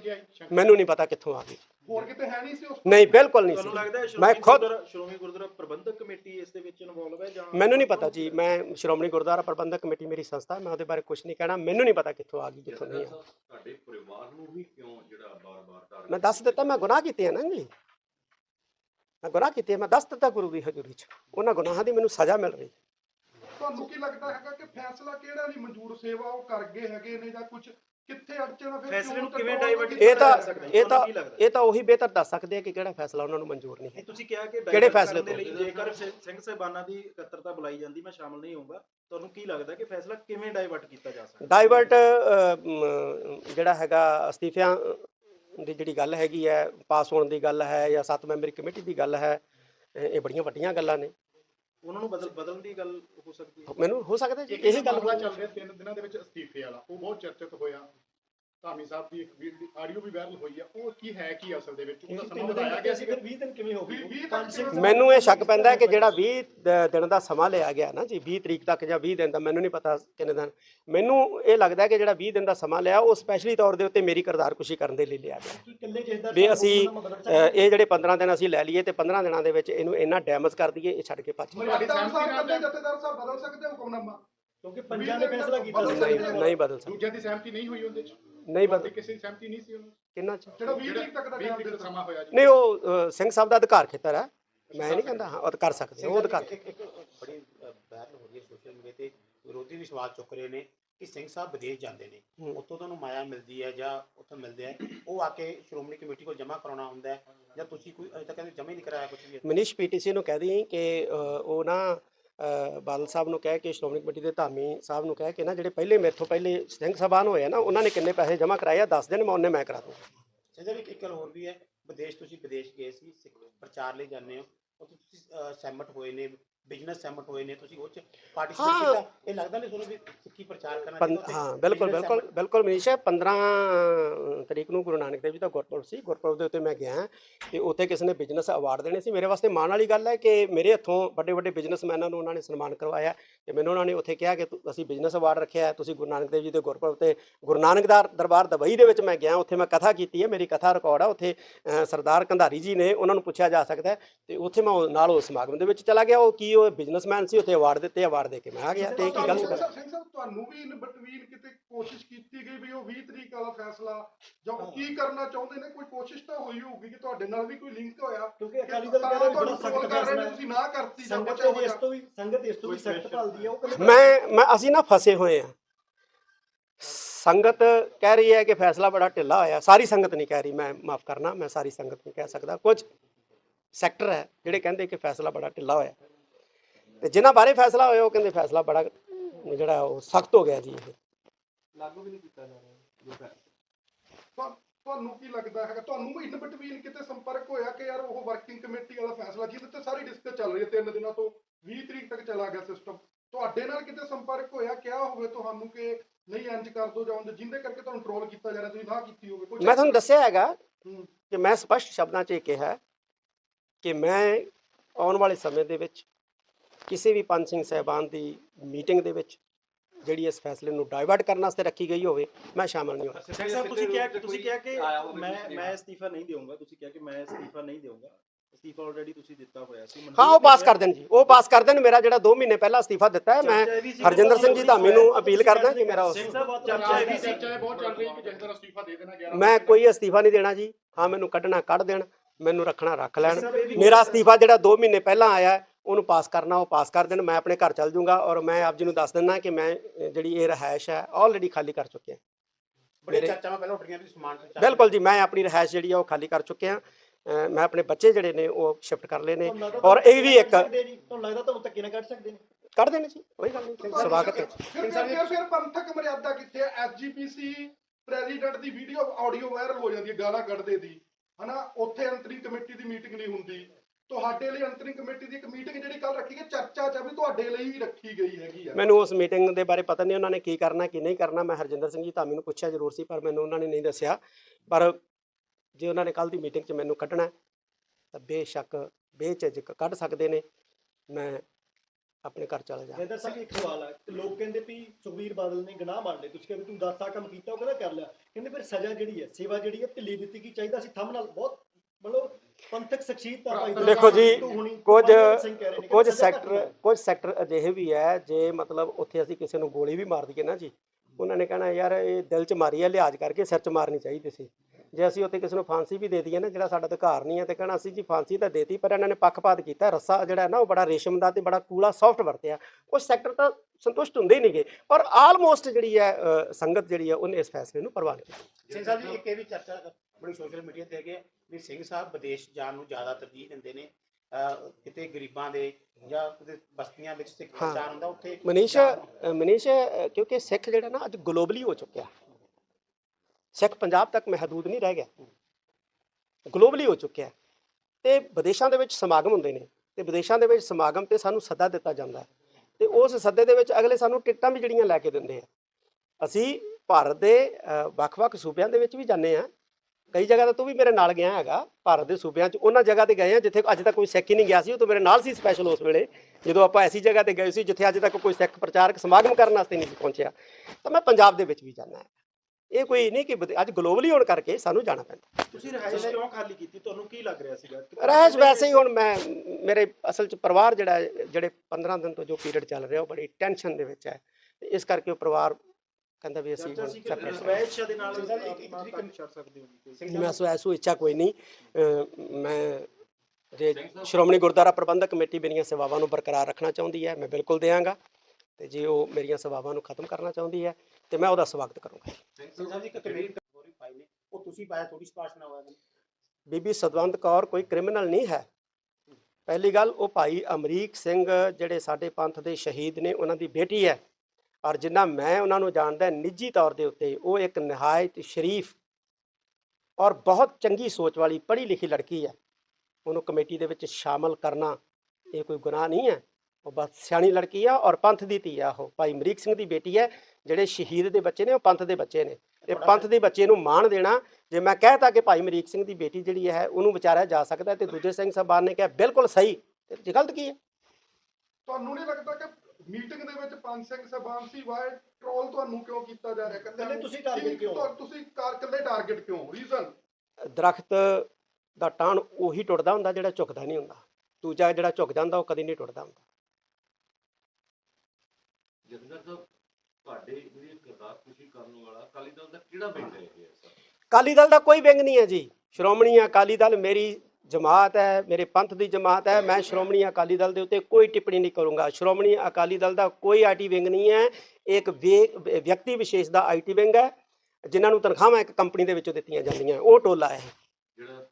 ਮੈਨੂੰ ਨਹੀਂ ਪਤਾ ਕਿੱਥੋਂ ਆ ਗਈ। ਹੋਰ ਕਿਤੇ ਹੈ ਨਹੀਂ ਸੀ ਉਸ ਨਹੀਂ ਬਿਲਕੁਲ ਨਹੀਂ ਤੁਹਾਨੂੰ ਲੱਗਦਾ ਹੈ ਸੀ ਮੈਂ ਸ਼੍ਰੋਮਣੀ ਖੁਦ ਗੁਰਦੁਆਰਾ ਸ਼੍ਰੋਮਣੀ ਗੁਰਦੁਆਰਾ ਪ੍ਰਬੰਧਕ ਕਮੇਟੀ ਇਸ ਦੇ ਵਿੱਚ ਇਨਵੋਲਵ ਹੈ ਜਾਂ ਮੈਨੂੰ ਨਹੀਂ ਪਤਾ ਜੀ। ਮੈਂ ਸ਼੍ਰੋਮਣੀ ਗੁਰਦੁਆਰਾ ਪ੍ਰਬੰਧਕ ਕਮੇਟੀ ਮੇਰੀ ਸੰਸਥਾ ਮੈਂ ਉਹਦੇ ਬਾਰੇ ਕੁਝ ਨਹੀਂ ਕਹਿਣਾ। ਮੈਨੂੰ ਨਹੀਂ ਪਤਾ ਕਿੱਥੋਂ ਆ ਗਈ ਕਿੱਥੋਂ ਨਹੀਂ ਆ ਤੁਹਾਡੇ ਪਰਿਵਾਰ ਨੂੰ ਵੀ ਕਿਉਂ ਜਿਹੜਾ ਬਾਰ-ਬਾਰ ਟਾਰਗੇਟ ਮੈਂ ਦੱਸ ਦਿੱਤਾ ਮੈਂ ਗੁਨਾਹ ਕੀਤੇ ਆ ਨਾ ਜੀ। ਮੈਂ ਗੁਨਾਹ ਕੀਤੇ ਆ, ਮੈਂ ਦੱਸ ਦਿੱਤਾ ਗੁਰੂ ਦੀ ਹਜ਼ੂਰੀ 'ਚ। ਉਹਨਾਂ ਗੁਨਾਹਾਂ ਦੀ ਮੈਨੂੰ ਸਜ਼ਾ ਮਿਲ ਰਹੀ। ਤੁਹਾਨੂੰ ਕੀ ਲੱਗਦਾ ਹੈਗਾ ਕਿ ਫੈਸਲਾ ਕਿਹੜਾ ਨਹੀਂ ਮਨਜ਼ੂਰ ਸੇਵਾ ਉਹ ਕਰ ਗਏ ਹੈਗੇ ਨੇ ਜਾਂ ਕੁਝ ਕਿੱਥੇ ਅੜਚਣ ਆ ਫਿਰ ਫੈਸਲੇ ਨੂੰ ਕਿਵੇਂ ਕੀਤਾ ਇਹ ਤਾਂ ਜਾ ਸਕਦਾ ਜੀ? ਇਹ ਤਾਂ? ਇਹ ਤਾਂ ਉਹੀ ਬਿਹਤਰ ਦੱਸ ਸਕਦੇ ਆ ਕਿ ਕਿਹੜਾ ਫੈਸਲਾ ਉਹਨਾਂ ਨੂੰ ਮਨਜ਼ੂਰ ਨਹੀਂ ਹੈ ਤੁਸੀਂ ਕਿਹਾ ਕਿ ਕਿਹੜੇ ਫੈਸਲੇ ਦੇ? ਲਈ ਜੇਕਰ ਸਿੰਘ ਸਾਹਿਬਾਨਾਂ ਦੀ ਇਕੱਤਰਤਾ ਬੁਲਾਈ ਜਾਂਦੀ ਮੈਂ ਸ਼ਾਮਲ ਨਹੀਂ ਹੋਊਂਗਾ ਤੁਹਾਨੂੰ ਕੀ ਲੱਗਦਾ ਕਿ ਫੈਸਲਾ ਕਿਵੇਂ ਡਾਇਵਰਟ ਕੀਤਾ ਜਾ ਸਕਦਾ ਡਾਈਵਰਟ ਜਿਹੜਾ ਹੈਗਾ ਅਸਤੀਫਿਆਂ ਦੀ ਜਿਹੜੀ ਗੱਲ ਹੈਗੀ ਹੈ ਪਾਸ ਹੋਣ ਦੀ ਗੱਲ ਹੈ ਜਾਂ ਸੱਤ ਮੈਂਬਰੀ ਕਮੇਟੀ ਦੀ ਗੱਲ ਹੈ ਇਹ ਬੜੀਆਂ ਵੱਡੀਆਂ ਗੱਲਾਂ ਨੇ ਉਹਨਾਂ ਨੂੰ ਬਦਲ ਬਦਲਣ ਦੀ ਗੱਲ ਹੋ ਸਕਦੀ ਹੈ? ਮੈਨੂੰ ਹੋ ਸਕਦਾ ਜੀ ਇਹੀ ਗੱਲ ਚੱਲ ਰਿਹਾ ਤਿੰਨ ਦਿਨਾਂ ਦੇ ਵਿੱਚ ਅਸਤੀਫੇ ਵਾਲਾ ਉਹ ਬਹੁਤ ਚਰਚਿਤ ਹੋਇਆ। ਧਾਮੀ ਸਾਹਿਬ ਦੀ ਇੱਕ ਆਡੀਓ ਵੀ ਵਾਇਰਲ ਹੋਈ ਆ। ਉਹ ਕੀ ਹੈ ਕੀ ਅਸਲ ਦੇ ਵਿੱਚ? ਉਹਦਾ ਸਮਾਂ ਵਧਾਇਆ ਗਿਆ ਸੀ 20 ਦਿਨ ਕਿਵੇਂ ਹੋ ਗਏ? ਮੈਨੂੰ ਇਹ ਸ਼ੱਕ ਪੈਂਦਾ ਹੈ ਕਿ ਜਿਹੜਾ 20 ਦ- ਦਿਨ ਦਾ ਸਮਾਂ ਲਿਆ ਗਿਆ ਨਾ ਜੀ 20 ਤਰੀਕ ਤੱਕ ਜਾਂ 20 ਦਿਨ ਦਾ ਮੈਨੂੰ ਨਹੀਂ ਪਤਾ ਕਿੰਨੇ ਦਿਨ। ਮੈਨੂੰ ਇਹ ਲੱਗਦਾ ਹੈ ਕਿ ਜਿਹੜਾ 20 ਦਿਨ ਦਾ ਸਮਾਂ ਲਿਆ ਉਹ ਸਪੈਸ਼ਲੀ ਤੌਰ ਦੇ ਉੱਤੇ ਮੇਰੀ ਕਰਤਾਰਕੁਸ਼ੀ ਕਰਨ ਦੇ ਲਈ ਲਿਆ ਗਿਆ। ਵੀ ਅਸੀਂ ਇਹ ਜਿਹੜੇ 15 ਦਿਨ ਅਸੀਂ ਲੈ ਲਈਏ ਤੇ 15 ਦਿਨਾਂ ਦੇ ਵਿੱਚ ਇਹਨੂੰ ਇੰਨਾ ਡੈਮੇਜ ਕਰ ਦਈਏ ਇਹ ਛੱਡ ਕੇ ਭੱਜ ਨਾਲ ਜਥੇਦਾਰ ਸਾਹਿਬ ਬਦਲ ਸਕਦੇ ਹੁਕਮਨਾਮਾ ਕਿਉਂਕਿ ਪੰਜਾਂ ਨੇ ਫੈਸਲਾ ਕੀਤਾ ਨਹੀਂ ਨਹੀਂ ਬਦਲ ਸਕਦਾ। ਦੂਜਿਆਂ ਦੀ ਸਹਿਮਤੀ ਨਹੀਂ ਹੋਈ ਉਹਦੇ ਚ। ਨਹੀਂ ਪਤਾ। ਕਿਸੇ ਸਹਿਮਤੀ ਨਹੀਂ ਸੀ ਉਹਨੂੰ ਕਿੰਨਾ ਚ ਜਿਹੜਾ 20 ਤਰੀਕ ਤੱਕ ਦਾ ਟਾਈਮ ਸਮਾਂ ਹੋਇਆ ਜੀ। ਨਹੀਂ ਉਹ ਸਿੰਘ ਸਾਹਿਬ ਦਾ ਅਧਿਕਾਰ ਖੇਤਰ ਹੈ। ਮੈਂ ਨਹੀਂ ਕਹਿੰਦਾ ਹਾਂ ਉਹ ਕਰ ਸਕਦੇ ਉਹ ਅਧਿਕਾਰ ਬੜੀ ਵਾਇਰਲ ਹੋ ਰਹੀ ਹੈ ਸੋਸ਼ਲ ਮੀਡੀਆ ਤੇ। ਵਿਰੋਧੀ ਵੀ ਸਵਾਲ ਚੁੱਕ ਰਹੇ ਨੇ ਕਿ ਸਿੰਘ ਸਾਹਿਬ ਵਿਦੇਸ਼ ਜਾਂਦੇ ਨੇ। ਹੂੰ। ਉੱਥੋਂ ਤੁਹਾਨੂੰ ਮਾਇਆ ਮਿਲਦੀ ਹੈ ਜਾਂ ਉੱਥੋਂ ਮਿਲਦੇ ਆ। ਉਹ ਆ ਕੇ ਸ਼੍ਰੋਮਣੀ ਕਮੇਟੀ ਕੋਲ ਜਮ੍ਹਾਂ ਕਰਾਉਣਾ ਹੁੰਦਾ ਹੈ ਜਾਂ ਤੁਸੀਂ ਕੋਈ ਅਜੇ ਤੱਕ ਕਹਿੰਦੇ ਜਮ੍ਹਾਂ ਹੀ ਨਹੀਂ ਕਰਾਇਆ ਕੁਝ ਵੀ ਮਨੀਸ਼ ਪੀਟੀਸੀ ਨੂੰ ਕਹਿ ਦੀ ਕਿ ਉਹ ਨਾ ਬਾਦਲ ਸਾਹਿਬ ਨੂੰ ਕਹਿ ਕੇ ਸ਼੍ਰੋਮਣੀ ਕਮੇਟੀ ਦੇ ਧਾਮੀ ਸਾਹਿਬ ਨੂੰ ਕਹਿ ਕੇ ਨਾ ਜਿਹੜੇ ਪਹਿਲੇ ਮੇਰੇ ਤੋਂ ਪਹਿਲੇ ਸਿੰਘ ਸਭਾਨ ਹੋਏ ਆ ਨਾ ਉਹਨਾਂ ਨੇ ਕਿੰਨੇ ਪੈਸੇ ਜਮ੍ਹਾਂ ਕਰਾਏ ਆ? ਦੱਸ ਦੇਣ ਮੈਂ ਉਹਨੇ ਮੈਂ ਕਰਾ ਦੂੰਗਾ। ਸਿੰਧਾ ਵੀ ਇੱਕ ਗੱਲ ਹੋਰ ਵੀ ਹੈ ਵਿਦੇਸ਼ ਤੁਸੀਂ ਵਿਦੇਸ਼ ਗਏ ਸੀ ਸਿੱਖ ਪ੍ਰਚਾਰ ਲਈ ਜਾਂਦੇ ਹੋ ਉੱਥੇ ਤੁਸੀਂ ਅਹ, ਸਹਿਮਤ ਹੋਏ ਨੇ ਬਿਜ਼ਨਸ ਸਹਿਮਤ ਹੋਏ ਨੇ ਤੁਸੀਂ ਉਹ ਚ ਪਾਰਟਿਸਿਪੇਟ ਹਾਂ। ਕੀਤਾ ਇਹ ਲੱਗਦਾ ਨਹੀਂ ਤੁਹਾਨੂੰ ਵੀ ਸਿੱਖੀ ਪ੍ਰਚਾਰ ਕਰਨਾ ਪੰ- ਚਾਹੀਦਾ ਉੱਥੇ ਹਾਂ ਬਿਲਕੁਲ business ਬਿਲਕੁਲ ਬਿਲਕੁਲ ਮਨੀਸ਼ ਹੈ। 15 ਤਰੀਕ ਨੂੰ ਗੁਰੂ ਨਾਨਕ ਦੇਵ ਜੀ ਦਾ ਗੁਰਪੁਰਬ ਸੀ। ਗੁਰਪੁਰਬ ਦੇ ਉੱਤੇ ਮੈਂ ਗਿਆ ਤੇ ਉੱਥੇ ਕਿਸੇ ਨੇ ਬਿਜ਼ਨਸ ਅਵਾਰਡ ਦੇਣੇ ਸੀ। ਮੇਰੇ ਵਾਸਤੇ ਮਾਣ ਵਾਲੀ ਗੱਲ ਹੈ ਕਿ ਮੇਰੇ ਹੱਥੋਂ ਵੱਡੇ ਵੱਡੇ ਬਿਜ਼ਨਸਮੈਨਾਂ ਨੂੰ ਉਹਨਾਂ ਨੇ ਸਨਮਾਨ ਕਰਵਾਇਆ ਤੇ ਮੈਨੂੰ ਉਹਨਾਂ ਨੇ ਉੱਥੇ ਕਿਹਾ ਕਿ ਤੁ- ਅਸੀਂ ਬਿਜ਼ਨਸ ਅਵਾਰਡ ਰੱਖਿਆ ਹੈ ਤੁਸੀਂ ਗੁਰੂ ਨਾਨਕ ਦੇਵ ਜੀ ਦੇ ਗੁਰਪੁਰਬ ਤੇ ਗੁਰੂ ਨਾਨਕ ਦਾ ਦਰਬਾਰ ਦੁਬਈ ਦੇ ਵਿੱਚ ਮੈਂ ਗਿਆ ਉੱਥੇ ਮੈਂ ਕਥਾ ਕੀਤੀ ਹੈ। ਮੇਰੀ ਕਥਾ ਰਿਕਾਰਡ ਆ। ਉੱਥੇ ਅ, ਸਰਦਾਰ ਕੰਧਾਰੀ ਜੀ ਨੇ ਉਹਨਾਂ ਨੂੰ ਪੁੱਛਿਆ ਜਾ ਸਕਦਾ ਹੈ ਤੇ ਉੱਥੇ ਮੈਂ ਉਹ- ਨਾਲ ਉਸ ਸਮਾਗਮ ਦੇ ਵਿੱਚ ਚਲਾ ਗਿਆ। ਉਹ ਕੀ ਉਹ ਬਿਜ਼ਨਸਮੈਨ ਸੀ ਉੱਥੇ ਅਵਾਰਡ ਦਿੱਤੇ ਅਵਾਰਡ ਦੇ ਕੇ ਮੈਂ ਆ ਗਿਆ। ਤੇ ਕੀ ਗੱਲ ਕਰ ਸਾਹਿਬ ਸਿੰਘ ਸਾਹਿਬ ਤੁਹਾਨੂੰ ਵੀ ਇਨ ਬਿਟਵੀਨ ਕਿਤੇ ਕੋਸ਼ਿਸ਼ ਕੀਤੀ ਗਈ ਵੀ ਉਹ 20 ਤਰੀਕ ਵਾਲਾ ਫੈਸਲਾ ਜਾਂ ਉਹ ਕੀ ਕਰਨਾ ਚਾਹੁੰਦੇ ਨੇ ਕੋਈ ਕੋਸ਼ਿਸ਼ ਤਾਂ ਹੋਈ ਹੋਊਗੀ ਕਿ ਤੁਹਾਡੇ ਨਾਲ ਵੀ ਕੋਈ ਲਿੰਕ ਹੋਇਆ ਕਿਉਂਕਿ ਅਕਾਲੀ ਦਲ ਕਹਿ ਰਿਹਾ ਵੀ ਬੜਾ ਸਖਤ ਕਰ ਰਹੇ ਨੇ ਫੈਸਲਾ ਤੁਸੀਂ ਨਾ ਕਰਤੀ ਜਾਂ ਸੰਗਤ ਬਚਾ ਤੇ ਇਸ ਤੋਂ ਵੀ ਸੰਗਤ ਇਸ ਤੋਂ ਵੀ ਸਖਤ ਭਾਲਦੀ ਹੈ ਉਹ ਕਹਿੰਦੇ ਮੈਂ ਮੈਂ ਅਸੀਂ ਨਾ ਫਸੇ ਹੋਏ ਆ ਸੰਗਤ ਕਹਿ ਰਹੀ ਹੈ ਕਿ ਫੈਸਲਾ ਬੜਾ ਢਿੱਲਾ ਹੋਇਆ। ਸਾਰੀ ਸੰਗਤ ਨਹੀਂ ਕਹਿ ਰਹੀ ਮੈਂ ਮਾਫ ਕਰਨਾ ਮੈਂ ਸਾਰੀ ਸੰਗਤ ਨਹੀਂ ਕਹਿ ਸਕਦਾ। ਕੁਝ ਸੈਕਟਰ ਹੈ ਜਿਹੜੇ ਕਹਿੰਦੇ ਕਿ ਫੈਸਲਾ ਬੜਾ ਢਿੱਲਾ ਹੋਇਆ। ਤੇ ਜਿਨ੍ਹਾਂ ਬਾਰੇ ਫੈਸਲਾ ਹੋਇਆ ਉਹ ਕਹਿੰਦੇ ਫੈਸਲਾ ਬੜਾ ਜਿਹੜਾ ਉਹ ਸਖਤ ਹੋ ਗਿਆ ਜੀ ਇਹ। ਤੁਹਾ- ਤੁਹਾਨੂੰ ਕੀ ਲੱਗਦਾ ਹੈਗਾ? ਤੁਹਾਨੂੰ ਇਨ ਬਿਟਵੀਨ ਕਿਤੇ ਸੰਪਰਕ ਹੋਇਆ ਕਿ ਯਾਰ ਉਹ ਵਰਕਿੰਗ ਕਮੇਟੀ ਵਾਲਾ ਫੈਸਲਾ ਜਿਹਦੇ ਤੇ ਸਾਰੀ ਡਿਸਕਸ ਚੱਲ ਰਹੀ ਹੈ ਤਿੰਨ ਦਿਨਾਂ ਤੋਂ 20 ਤਰੀਕ ਤੱਕ ਚਲਾ ਗਿਆ ਸਿਸਟਮ ਤੁਹਾਡੇ ਨਾਲ ਕਿਤੇ ਸੰਪਰਕ ਹੋਇਆ? ਕਿਹਾ ਹੋਵੇ ਤੁਹਾਨੂੰ ਕਿ ਨਹੀਂ ਇੰਜ ਕਰ ਦੋ ਜਾਂ ਉਂਝ, ਜਿਹਦੇ ਕਰਕੇ ਤੁਹਾਨੂੰ ਕੰਟਰੋਲ ਕੀਤਾ ਜਾ ਰਿਹਾ? ਤੁਸੀਂ ਨਾ ਕੀਤੀ ਹੋਵੇ ਕੋਈ ਮੈਂ ਤੁਹਾਨੂੰ ਦੱਸਿਆ ਹੈਗਾ ਹੂੰ। ਕਿ ਮੈਂ ਸਪਸ਼ਟ ਸ਼ਬਦਾਂ 'ਚ ਇਹ ਕਿਹਾ ਕਿ ਮੈਂ ਆਉਣ ਵਾਲੇ ਸਮੇਂ ਦੇ ਵਿੱਚ ਕਿਸੇ ਵੀ ਪੰਜ ਸਿੰਘ ਸਹਿਬਾਨ ਦੀ ਮੀਟਿੰਗ ਦੇ ਵਿੱਚ ਜਿਹੜੀ ਇਸ ਫੈਸਲੇ ਨੂੰ ਡਾਇਵਰਟ ਕਰਨ ਵਾਸਤੇ ਰੱਖੀ ਗਈ ਹੋਵੇ ਮੈਂ ਸ਼ਾਮਲ ਨਹੀਂ ਹੋਣਾ ਸਿੰਘ ਸਾਹਿਬ ਤੁਸੀਂ ਕਿਹਾ ਕਿ ਤੁਸੀਂ ਕਿਹਾ ਕਿ ਮੈਂ ਮੈਂ ਅਸਤੀਫਾ ਨਹੀਂ ਦੇਵਾਂਗਾ ਤੁਸੀਂ ਕਿਹਾ ਕਿ ਮੈਂ ਅਸਤੀਫਾ ਨਹੀਂ ਦੇਵਾਂਗਾ ਅਸਤੀਫਾ ਆਲਰੇਡੀ ਤੁਸੀਂ ਦਿੱਤਾ ਹੋਇਆ ਸੀ ਹਾਂ ਉਹ ਪਾਸ ਕਰ ਦੇਣ ਜੀ ਉਹ ਪਾਸ ਕਰ ਦੇਣ ਮੇਰਾ ਜਿਹੜਾ 2 ਮਹੀਨੇ ਪਹਿਲਾਂ ਅਸਤੀਫਾ ਦਿੱਤਾ ਹੈ ਮੈਂ ਹਰਜਿੰਦਰ ਸਿੰਘ ਜੀ ਧਾਮੀ ਨੂੰ ਅਪੀਲ ਕਰਦਾ ਕਿ ਮੇਰਾ ਉਸ- ਸਿੰਘ ਸਾਹਿਬ ਬਹੁਤ ਚਰਚਾ ਇਹ ਵੀ ਸੀ। ਬਹੁਤ ਚੱਲ ਰਹੀ ਹੈ ਕਿ ਜਨਤਾ ਅਸਤੀਫਾ ਦੇ ਦੇਣਾ 11 ਮੈਂ ਕੋਈ ਅਸਤੀਫਾ ਨਹੀਂ ਦੇਣਾ ਜੀ ਹਾਂ ਮੈਨੂੰ ਕੱਢਣਾ ਕੱਢ ਦੇਣ ਮੈਨੂੰ ਰੱਖਣਾ ਰੱਖ ਲੈਣ। ਮੇਰਾ ਅਸਤੀਫਾ ਜਿਹੜਾ 2 ਮਹੀਨੇ ਪਹਿਲਾਂ ਆਇਆ ਹੈ, ਉਹਨੂੰ ਪਾਸ ਕਰਨਾ ਉਹ ਪਾਸ ਕਰ ਦੇਣ ਮੈਂ ਆਪਣੇ ਘਰ ਚੱਲ ਜਾਊਂਗਾ ਔਰ ਮੈਂ ਆਪ ਜੀ ਨੂੰ ਦੱਸ ਦਿੰਦਾ ਕਿ ਮੈਂ ਜਿਹੜੀ ਇਹ ਰਹਾਇਸ਼ ਹੈ ਆਲਰੇਡੀ ਖਾਲੀ ਕਰ ਚੁੱਕਿਆ। ਬੜੇ ਚਰਚਾਵਾਂ ਪਹਿਲਾਂ ਉੱਠ ਰਹੀਆਂ ਵੀ ਸਮਾਨ ਤੇ ਬਿਲਕੁਲ ਜੀ ਮੈਂ ਆਪਣੀ ਰਹਾਇਸ਼ ਜਿਹੜੀ ਆ ਉਹ ਖਾਲੀ ਕਰ ਚੁੱਕਿਆ। ਮੈਂ ਆਪਣੇ ਬੱਚੇ ਜਿਹੜੇ ਨੇ ਉਹ ਸ਼ਿਫਟ ਕਰ ਲਏ ਨੇ ਔਰ ਇਹ ਵੀ ਇੱਕ ਤੁਹਾਨੂੰ ਲੱਗਦਾ ਤੁਹਾਨੂੰ ਧੱਕੇ ਨਾਲ ਕੱਢ ਸਕਦੇ ਨੇ? ਕੱਢ ਦੇਣੇ ਜੀ ਕੋਈ ਗੱਲ ਨਹੀਂ ਸਵਾਗਤ ਹੈ। ਫਿਰ ਪੰਥਕ ਮਰਿਆਦਾ ਕਿੱਥੇ ਹੈ ਐਸਜੀਪੀਸੀ ਪ੍ਰੈਜ਼ੀਡੈਂਟ ਦੀ ਵੀਡੀਓ ਆਡੀਓ ਵਾਇਰਲ ਹੋ ਜਾਂਦੀ ਹੈ ਗਾਲਾਂ ਕੱਢਦੇ ਦੀ। ਹਨਾ ਉੱਥੇ ਅੰਤਰੀ ਕਮੇਟੀ ਦੀ ਮੀਟਿੰਗ ਨਹੀਂ ਹੁੰਦੀ। ਤੁਹਾਡੇ ਲਈ ਅੰਤਰੀ ਕਮੇਟੀ ਦੀ ਇੱਕ ਮੀਟਿੰਗ ਜਿਹੜੀ ਕੱਲ ਰੱਖੀ ਗਈ ਚਰਚਾ ਚ ਆ ਵੀ ਤੁਹਾਡੇ ਲਈ ਹੀ ਰੱਖੀ ਗਈ ਹੈਗੀ ਆ। ਮੈਨੂੰ ਉਸ ਮੀਟਿੰਗ ਦੇ ਬਾਰੇ ਪਤਾ ਨਹੀਂ ਉਹਨਾਂ ਨੇ ਕੀ ਕਰਨਾ ਕੀ ਨਹੀਂ ਕਰਨਾ। ਮੈਂ ਹਰਜਿੰਦਰ ਸਿੰਘ ਜੀ ਧਾਮੀ ਨੂੰ ਪੁੱਛਿਆ ਜ਼ਰੂਰ ਸੀ ਪਰ ਮੈਨੂੰ ਉਹਨਾਂ ਨੇ ਨਹੀਂ ਦੱਸਿਆ। ਪਰ ਜੇ ਉਹਨਾਂ ਨੇ ਕੱਲ ਦੀ ਮੀਟਿੰਗ 'ਚ ਮੈਨੂੰ ਕੱਢਣਾ ਹੈ, ਤਾਂ ਬੇਸ਼ੱਕ ਬੇਝਿਜਕ ਕੱਢ ਸਕਦੇ ਨੇ। ਮੈਂ ਆਪਣੇ ਘਰ ਚਲਾ ਜਾ। ਜੈਦਰ ਸਿੰਘ ਇੱਕ ਸਵਾਲ ਹੈ ਕਿ ਲੋਕ ਕਹਿੰਦੇ ਵੀ ਸੁਖਬੀਰ ਬਾਦਲ ਨੇ ਗੁਨਾਹ ਮੰਨ ਲਏ ਤੁਸੀਂ ਕਹਿੰਦੇ ਤੂੰ 10 ਸਾਲ ਕੰਮ ਕੀਤਾ ਉਹ ਕਹਿੰਦਾ ਕਰ ਲਿਆ। ਕਹਿੰਦੇ ਫਿਰ ਸਜ਼ਾ ਜਿਹੜੀ ਹੈ ਸੇਵਾ ਜਿਹੜੀ ਹੈ ਢਿੱਲੀ ਦਿੱਤੀ ਕੀ ਚਾਹੀਦਾ ਸੀ। ਥੰਮ ਨਾਲ ਬਹੁਤ ਮਤਲਬ ਪੰਥਕ ਸ਼ਖਸੀਅਤ ਤਾਂ ਭਾਈ ਦੇਖੋ ਜੀ, ਕੁਝ ਕੁਝ ਸੈਕਟਰ ਕੁਝ ਸੈਕਟਰ ਅਜਿਹੇ ਵੀ ਹੈ ਜੇ ਮਤਲਬ ਉੱਥੇ ਅਸੀਂ ਕਿਸੇ ਨੂੰ ਗੋਲੀ ਵੀ ਮਾਰ ਦਈਏ ਨਾ ਜੀ ਉਹਨਾਂ ਨੇ ਕਹਿਣਾ ਯਾਰ ਇਹ ਦਿਲ 'ਚ ਮਾਰੀ ਹੈ ਲਿਹਾਜ਼ ਕਰਕੇ ਸਿਰ 'ਚ ਮਾਰਨੀ ਚਾਹੀਦੀ ਸੀ ਜੇ ਅਸੀਂ ਉੱਥੇ ਕਿਸੇ ਨੂੰ ਫਾਂਸੀ ਵੀ ਦੇ ਦਈਏ ਨਾ ਜਿਹੜਾ ਸਾਡਾ ਅਧਿਕਾਰ ਨਹੀਂ ਹੈ ਤੇ ਕਹਿਣਾ ਅਸੀਂ ਜੀ ਫਾਂਸੀ ਤਾਂ ਦੇਤੀ ਪਰ ਇਹਨਾਂ ਨੇ ਪੱਖਪਾਤ ਕੀਤਾ ਰੱਸਾ ਜਿਹੜਾ ਹੈ ਨਾ ਉਹ ਬੜਾ ਰੇਸ਼ਮ ਦਾ ਤੇ ਬੜਾ ਕੂਲਾ ਸੌਫਟ ਵਰਤਿਆ ਕੁਝ ਸੈਕਟਰ ਤਾਂ ਸੰਤੁਸ਼ਟ ਹੁੰਦੇ ਹੀ ਨਹੀਂਗੇ ਔਰ ਆਲਮੋਸਟ ਜਿਹੜੀ ਹੈ ਸੰਗਤ ਜਿਹੜੀ ਹੈ ਉਹਨੇ ਇਸ ਫੈਸਲੇ ਨੂੰ ਪ੍ਰਵਾਨ ਕੀਤਾ ਸਿੰਘ ਸਾਹਿਬ ਜੀ ਇੱਕ ਇਹ ਵੀ ਚਰਚਾ ਬੜੀ ਸੋਸ਼ਲ ਮੀਡੀਆ ਤੇ ਹੈਗੇ ਵੀ ਸਿੰਘ ਸਾਹਿਬ ਵਿਦੇਸ਼ ਜਾਣ ਨੂੰ ਜ਼ਿਆਦਾ ਤਰਜੀਹ ਦਿੰਦੇ ਨੇ। ਅਹ ਕਿਤੇ ਗਰੀਬਾਂ ਦੇ ਜਾਂ ਕਿਤੇ ਬਸਤੀਆਂ ਵਿੱਚ ਸਿੱਖ ਹਾਂ। ਪ੍ਰਚਾਰ ਹੁੰਦਾ ਉੱਥੇ ਮਨੀਸ਼ ਅ, ਮਨੀਸ਼ ਅ, ਕਿਉਂਕਿ ਸਿੱਖ ਜਿਹੜਾ ਨਾ ਅੱਜ ਗਲੋਬਲੀ ਹੋ ਚੁੱਕਿਆ। ਸਿੱਖ ਪੰਜਾਬ ਤੱਕ ਮਹਦੂਦ ਨਹੀਂ ਰਹਿ ਗਿਆ। ਗਲੋਬਲੀ ਹੋ ਚੁੱਕਿਆ। ਤੇ ਵਿਦੇਸ਼ਾਂ ਦੇ ਵਿੱਚ ਸਮਾਗਮ ਹੁੰਦੇ ਨੇ। ਤੇ ਵਿਦੇਸ਼ਾਂ ਦੇ ਵਿੱਚ ਸਮਾਗਮ ਤੇ ਸਾਨੂੰ ਸੱਦਾ ਦਿੱਤਾ ਜਾਂਦਾ ਹੈ। ਤੇ ਉਸ ਸੱਦੇ ਦੇ ਵਿੱਚ ਅਗਲੇ ਸਾਨੂੰ ਟਿਕਟਾਂ ਵੀ ਜਿਹੜੀਆਂ ਲੈ ਕੇ ਦਿੰਦੇ ਆ। ਅਸੀਂ ਭਾਰਤ ਦੇ ਅ, ਵੱਖ-ਵੱਖ ਸੂਬਿਆਂ ਦੇ ਵਿੱਚ ਵੀ ਜਾਂਦੇ ਆ ਕਈ ਜਗ੍ਹਾ ਤੇ ਤੂੰ ਵੀ ਮੇਰੇ ਨਾਲ ਗਿਆ ਹੈਗਾ ਭਾਰਤ ਦੇ ਸੂਬਿਆਂ 'ਚ। ਉਹਨਾਂ ਜਗ੍ਹਾ ਤੇ ਗਏ ਆ ਜਿੱਥੇ ਅੱਜ ਤੱਕ ਕੋਈ ਸਿੱਖ ਹੀ ਨਹੀਂ ਗਿਆ ਸੀ ਉਹ ਤੋਂ ਮੇਰੇ ਨਾਲ ਸੀ ਸਪੈਸ਼ਲ ਉਸ ਵੇਲੇ। ਜਦੋਂ ਆਪਾਂ ਐਸੀ ਜਗ੍ਹਾ ਤੇ ਗਏ ਸੀ ਜਿੱਥੇ ਅੱਜ ਤੱਕ ਕੋਈ ਸਿੱਖ ਪ੍ਰਚਾਰਕ ਸਮਾਗਮ ਕਰਨ ਵਾਸਤੇ ਨਹੀਂ ਪਹੁੰਚਿਆ ਤਾਂ ਮੈਂ ਪੰਜਾਬ ਦੇ ਵਿੱਚ ਵੀ ਜਾਣਾ ਹੈ। ਇਹ ਕੋਈ ਨਹੀਂ ਕਿ ਅੱਜ ਗਲੋਬਲੀ ਹੋਣ ਕਰਕੇ ਸਾਨੂੰ ਜਾਣਾ ਪੈਂਦਾ। ਤੁਸੀਂ ਰਿਹਾਇਸ਼ ਕਿਉਂ ਖਾਲੀ ਕੀਤੀ? ਤੁਹਾਨੂੰ ਕੀ ਲੱਗ ਰਿਹਾ ਸੀਗਾ? ਰਹਿਸ਼ ਵੈਸੇ ਹੀ ਹੁਣ ਮੈਂ ਮੇਰੇ ਅਸਲ 'ਚ ਪਰਿਵਾਰ ਜਿਹੜਾ ਹੈ, ਜਿਹੜੇ 15 ਦਿਨ ਤੋਂ ਜੋ ਪੀਰੀਅਡ ਚੱਲ ਰਿਹਾ ਉਹ ਬੜੀ ਟੈਨਸ਼ਨ ਦੇ ਵਿੱਚ ਹੈ। ਇਸ ਕਰਕੇ ਉਹ ਪਰਿਵਾਰ ਕਹਿੰਦਾ ਵੀ ਅਸੀਂ ਚਰਚਾ ਸੀ ਕਿ separate ਸਵੈਚ ਦੇ ਨਾਲ ਇੱਕ- ਇੱਕ ਤੁਸੀਂ ਕੰਮ ਛੱਡ ਸਕਦੇ ਹੋ ਜੀ ਮੈਂ ਸਾਹਿਬ ਸੋ ਐਸੋ ਇੱਛਾ ਕੋਈ ਨਹੀਂ। ਅਹ ਮੈਂ ਜੇ ਸ਼੍ਰੋਮਣੀ ਗੁਰਦੁਆਰਾ ਪ੍ਰਬੰਧਕ ਕਮੇਟੀ ਮੇਰੀਆਂ ਸੇਵਾਵਾਂ ਨੂੰ ਬਰਕਰਾਰ ਰੱਖਣਾ ਚਾਹੁੰਦੀ ਹੈ ਮੈਂ ਬਿਲਕੁਲ ਦੇਵਾਂਗਾ। ਤੇ ਜੇ ਉਹ ਮੇਰੀਆਂ ਸੇਵਾਵਾਂ ਨੂੰ ਖਤਮ ਕਰਨਾ ਚਾਹੁੰਦੀ ਹੈ ਤੇ ਮੈਂ ਉਹਦਾ ਸਵਾਗਤ ਕਰੂੰਗਾ। ਸਿੰਘ ਸਾਹਿਬ ਦੀ ਕਮੇਟੀ ਪਾਈ ਨੇ ਉਹ ਤੁਸੀਂ ਪਾਇਆ ਥੋੜੀ ਸਪਾਸ਼ ਨਾ ਹੋਇਆ ਬੀਬੀ ਸਤਵੰਤ ਕੌਰ ਕੋਈ ਕ੍ਰਿਮੀਨਲ ਨਹੀਂ ਹੈ। ਪਹਿਲੀ ਗੱਲ ਉਹ ਭਾਈ ਅਮਰੀਕ ਸਿੰਘ ਜਿਹੜੇ ਸਾਡੇ ਪੰਥ ਦੇ ਸ਼ਹੀਦ ਨੇ ਉਹਨਾਂ ਦੀ ਬੇਟੀ ਹੈ। ਔਰ ਜਿੰਨਾ ਮੈਂ ਉਹਨਾਂ ਨੂੰ ਜਾਣਦਾ ਨਿੱਜੀ ਤੌਰ ਦੇ ਉੱਤੇ ਉਹ ਇੱਕ ਨਿਹਾਇਤ ਸ਼ਰੀਫ ਔਰ ਬਹੁਤ ਚੰਗੀ ਸੋਚ ਵਾਲੀ ਪੜ੍ਹੀ ਲਿਖੀ ਲੜਕੀ ਹੈ। ਉਹਨੂੰ ਕਮੇਟੀ ਦੇ ਵਿੱਚ ਸ਼ਾਮਲ ਕਰਨਾ ਇਹ ਕੋਈ ਗੁਨਾਹ ਨਹੀਂ ਹੈ। ਉਹ ਬਸ ਸਿਆਣੀ ਲੜਕੀ ਆ ਔਰ ਪੰਥ ਦੀ ਧੀ ਆ ਉਹ। ਭਾਈ ਅਮਰੀਕ ਸਿੰਘ ਦੀ ਬੇਟੀ ਹੈ ਜਿਹੜੇ ਸ਼ਹੀਦ ਦੇ ਬੱਚੇ ਨੇ ਉਹ ਪੰਥ ਦੇ ਬੱਚੇ ਨੇ। ਤੇ ਪੰਥ ਦੇ ਬੱਚੇ ਨੂੰ ਮਾਣ ਦੇਣਾ ਜੇ ਮੈਂ ਕਹਿਤਾ ਕਿ ਭਾਈ ਅਮਰੀਕ ਸਿੰਘ ਦੀ ਬੇਟੀ ਜਿਹੜੀ ਹੈ ਉਹਨੂੰ ਵਿਚਾਰਿਆ ਜਾ ਸਕਦਾ ਤੇ ਦੂਜੇ ਸਿੰਘ ਸਾਹਿਬਾਨ ਨੇ ਕਿਹਾ ਬਿਲਕੁਲ ਸਹੀ। ਤੇ ਜੇ ਗਲਤ ਕੀ ਹੈ? ਤੁਹਾਨੂੰ ਨਹੀਂ ਲੱਗਦਾ ਕਿ ਮੀਟਿੰਗ ਦੇ ਵਿੱਚ ਪੰਜ ਸਿੰਘ ਸਾਹਿਬਾਨ ਸੀ ਵਾਏ ਟ੍ਰੋਲ ਤੁਹਾਨੂੰ ਕਿਉਂ ਕੀਤਾ ਜਾ ਰਿਹਾ? ਇਕੱਲੇ ਤੁਸੀਂ target ਕਿਉਂ? ਤੁਸੀਂ ਕਾਰ ਇਕੱਲੇ ਟਾਰਗੇਟ ਕਿਉਂ ਰੀਜ਼ਨ ਦਰਖਤ ਦਾ ਟਾਣ ਉਹੀ ਟੁੱਟਦਾ ਹੁੰਦਾ ਜਿਹੜਾ ਝੁਕਦਾ ਨਹੀਂ ਹੁੰਦਾ। ਦੂਜਾ ਜਿਹੜਾ ਝੁਕ ਜਾਂਦਾ ਉਹ ਕਦੀ ਨਹੀਂ ਟੁੱਟਦਾ ਹੁੰਦਾ। ਜਥੇਦਾਰ ਸਾਹਿਬ ਤੁਹਾਡੇ ਜਿਹੜੀ ਕਿਰਦਾਰ ਖੁਸ਼ੀ ਕਰਨ ਵਾਲਾ ਅਕਾਲੀ ਦਲ ਦਾ ਕਿਹੜਾ ਵਿੰਗ ਹੈ ਇਹ? ਸਰ ਅਕਾਲੀ ਦਲ ਦਾ ਕੋਈ ਵਿੰਗ ਨਹੀਂ ਹੈ ਜੀ। ਸ਼੍ਰੋਮਣੀ ਅਕਾਲੀ ਦਲ ਮੇਰੀ ਜਮਾਤ ਹੈ, ਮੇਰੇ ਪੰਥ ਦੀ ਜਮਾਤ ਹੈ, ਮੈਂ ਸ਼੍ਰੋਮਣੀ ਅਕਾਲੀ ਦਲ ਦੇ ਉੱਤੇ ਕੋਈ ਟਿੱਪਣੀ ਨਹੀਂ ਕਰੂੰਗਾ। ਸ਼੍ਰੋਮਣੀ ਅਕਾਲੀ ਦਲ ਦਾ ਕੋਈ ਆਈਟੀ ਵਿੰਗ ਨਹੀਂ ਹੈ ਇੱਕ ਵੇ- ਵਿਅਕਤੀ ਵਿਸ਼ੇਸ਼ ਦਾ ਆਈਟੀ ਵਿੰਗ ਹੈ, ਜਿਨ੍ਹਾਂ ਨੂੰ ਤਨਖਾਹਾਂ ਇੱਕ ਕੰਪਨੀ ਦੇ ਵਿੱਚੋਂ ਦਿੱਤੀਆਂ ਜਾਂਦੀਆਂ, ਉਹ ਟੋਲਾ ਹੈ। ਜਿਹੜਾ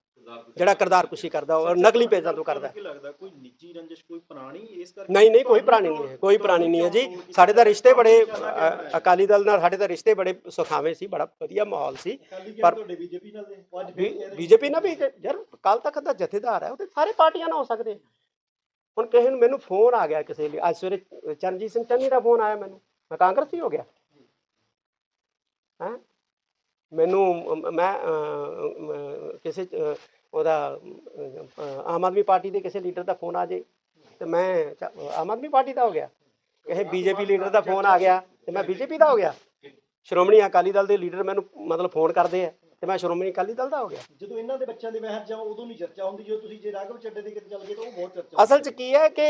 ਜਿਹੜਾ ਕਿਰਦਾਰ ਕੁਸ਼ੀ ਕਰਦਾ ਔਰ ਨਕਲੀ ਪੇਜਾਂ ਤੋਂ ਕਰਦਾ। ਕੀ ਲੱਗਦਾ ਕੋਈ ਨਿੱਜੀ ਰੰਜਿਸ਼ ਕੋਈ ਪੁਰਾਣੀ ਇਸ ਕਰਕੇ? ਨਹੀਂ ਨਹੀਂ ਕੋਈ ਪੁਰਾਣੀ ਨਹੀਂ ਹੈ ਕੋਈ ਪੁਰਾਣੀ ਨਹੀਂ ਹੈ ਜੀ। ਸਾਡੇ ਤਾਂ ਰਿਸ਼ਤੇ ਬੜੇ ਅ, ਅਕਾਲੀ ਦਲ ਨਾਲ ਸਾਡੇ ਤਾਂ ਰਿਸ਼ਤੇ ਬੜੇ ਸੁਖਾਵੇਂ ਸੀ ਬੜਾ ਵਧੀਆ ਮਾਹੌਲ ਸੀ। ਪਰ- ਤੁਹਾਡੇ ਬੀਜੇਪੀ ਨਾਲ ਦੇ ਉਹ ਅੱਜ ਫਿਰ ਕਹਿ ਰਹੇ ਬੀਜੇਪੀ ਨਾਲ ਵੀ ਤੇ ਯਾਰ ਕੱਲ ਤੱਕ ਦਾ ਜਥੇਦਾਰ ਹੈ ਉਹ ਤੇ ਸਾਰੇ ਪਾਰਟੀਆਂ ਨਾਲ ਹੋ ਸਕਦੇ ਆ। ਹੁਣ ਕਿਸੇ ਨੂੰ ਮੈਨੂੰ ਫੋਨ ਆ ਗਿਆ ਕਿਸੇ ਲਈ ਅੱਜ ਸਵੇਰੇ ਚਰਨਜੀਤ ਸਿੰਘ ਚੰਨੀ ਦਾ ਫੋਨ ਆਇਆ ਮੈਨੂੰ ਮੈਂ ਕਾਂਗਰਸੀ ਹੋ ਗਿਆ। ਹੈ? ਮੈਨੂੰ ਅਮ, ਮੈਂ ਅਮ, ਕਿਸੇ ਉਹਦਾ ਆਮ ਆਦਮੀ ਪਾਰਟੀ ਦੇ ਕਿਸੇ ਲੀਡਰ ਦਾ ਫੋਨ ਆ ਜੇ ਤੇ ਮੈਂ ਆਮ ਆਦਮੀ ਪਾਰਟੀ ਦਾ ਹੋ ਗਿਆ। ਕਿਸੇ ਬੀਜੇਪੀ ਲੀਡਰ ਦਾ ਫੋਨ ਆ ਗਿਆ ਤੇ ਮੈਂ ਬੀਜੇਪੀ ਦਾ ਹੋ ਗਿਆ। ਸ਼੍ਰੋਮਣੀ ਅਕਾਲੀ ਦਲ ਦੇ ਲੀਡਰ ਮੈਨੂੰ ਮਤਲਬ ਫੋਨ ਕਰਦੇ ਆ ਤੇ ਮੈਂ ਸ਼੍ਰੋਮਣੀ ਅਕਾਲੀ ਦਲ ਦਾ ਹੋ ਗਿਆ। ਜਦੋਂ ਇਹਨਾਂ ਦੇ ਬੱਚਿਆਂ ਦੇ ਮਹਿਰ ਜਾਓ ਉਦੋਂ ਨਹੀਂ ਚਰਚਾ ਹੁੰਦੀ ਜਦੋਂ ਤੁਸੀਂ ਜੇ ਰਾਘਵ ਚੱਡੇ ਦੇ ਕਿਤੇ ਚੱਲ ਗਏ ਤਾਂ ਉਹ ਬਹੁਤ ਚਰਚਾ ਅਸਲ 'ਚ ਕੀ ਹੈ ਕਿ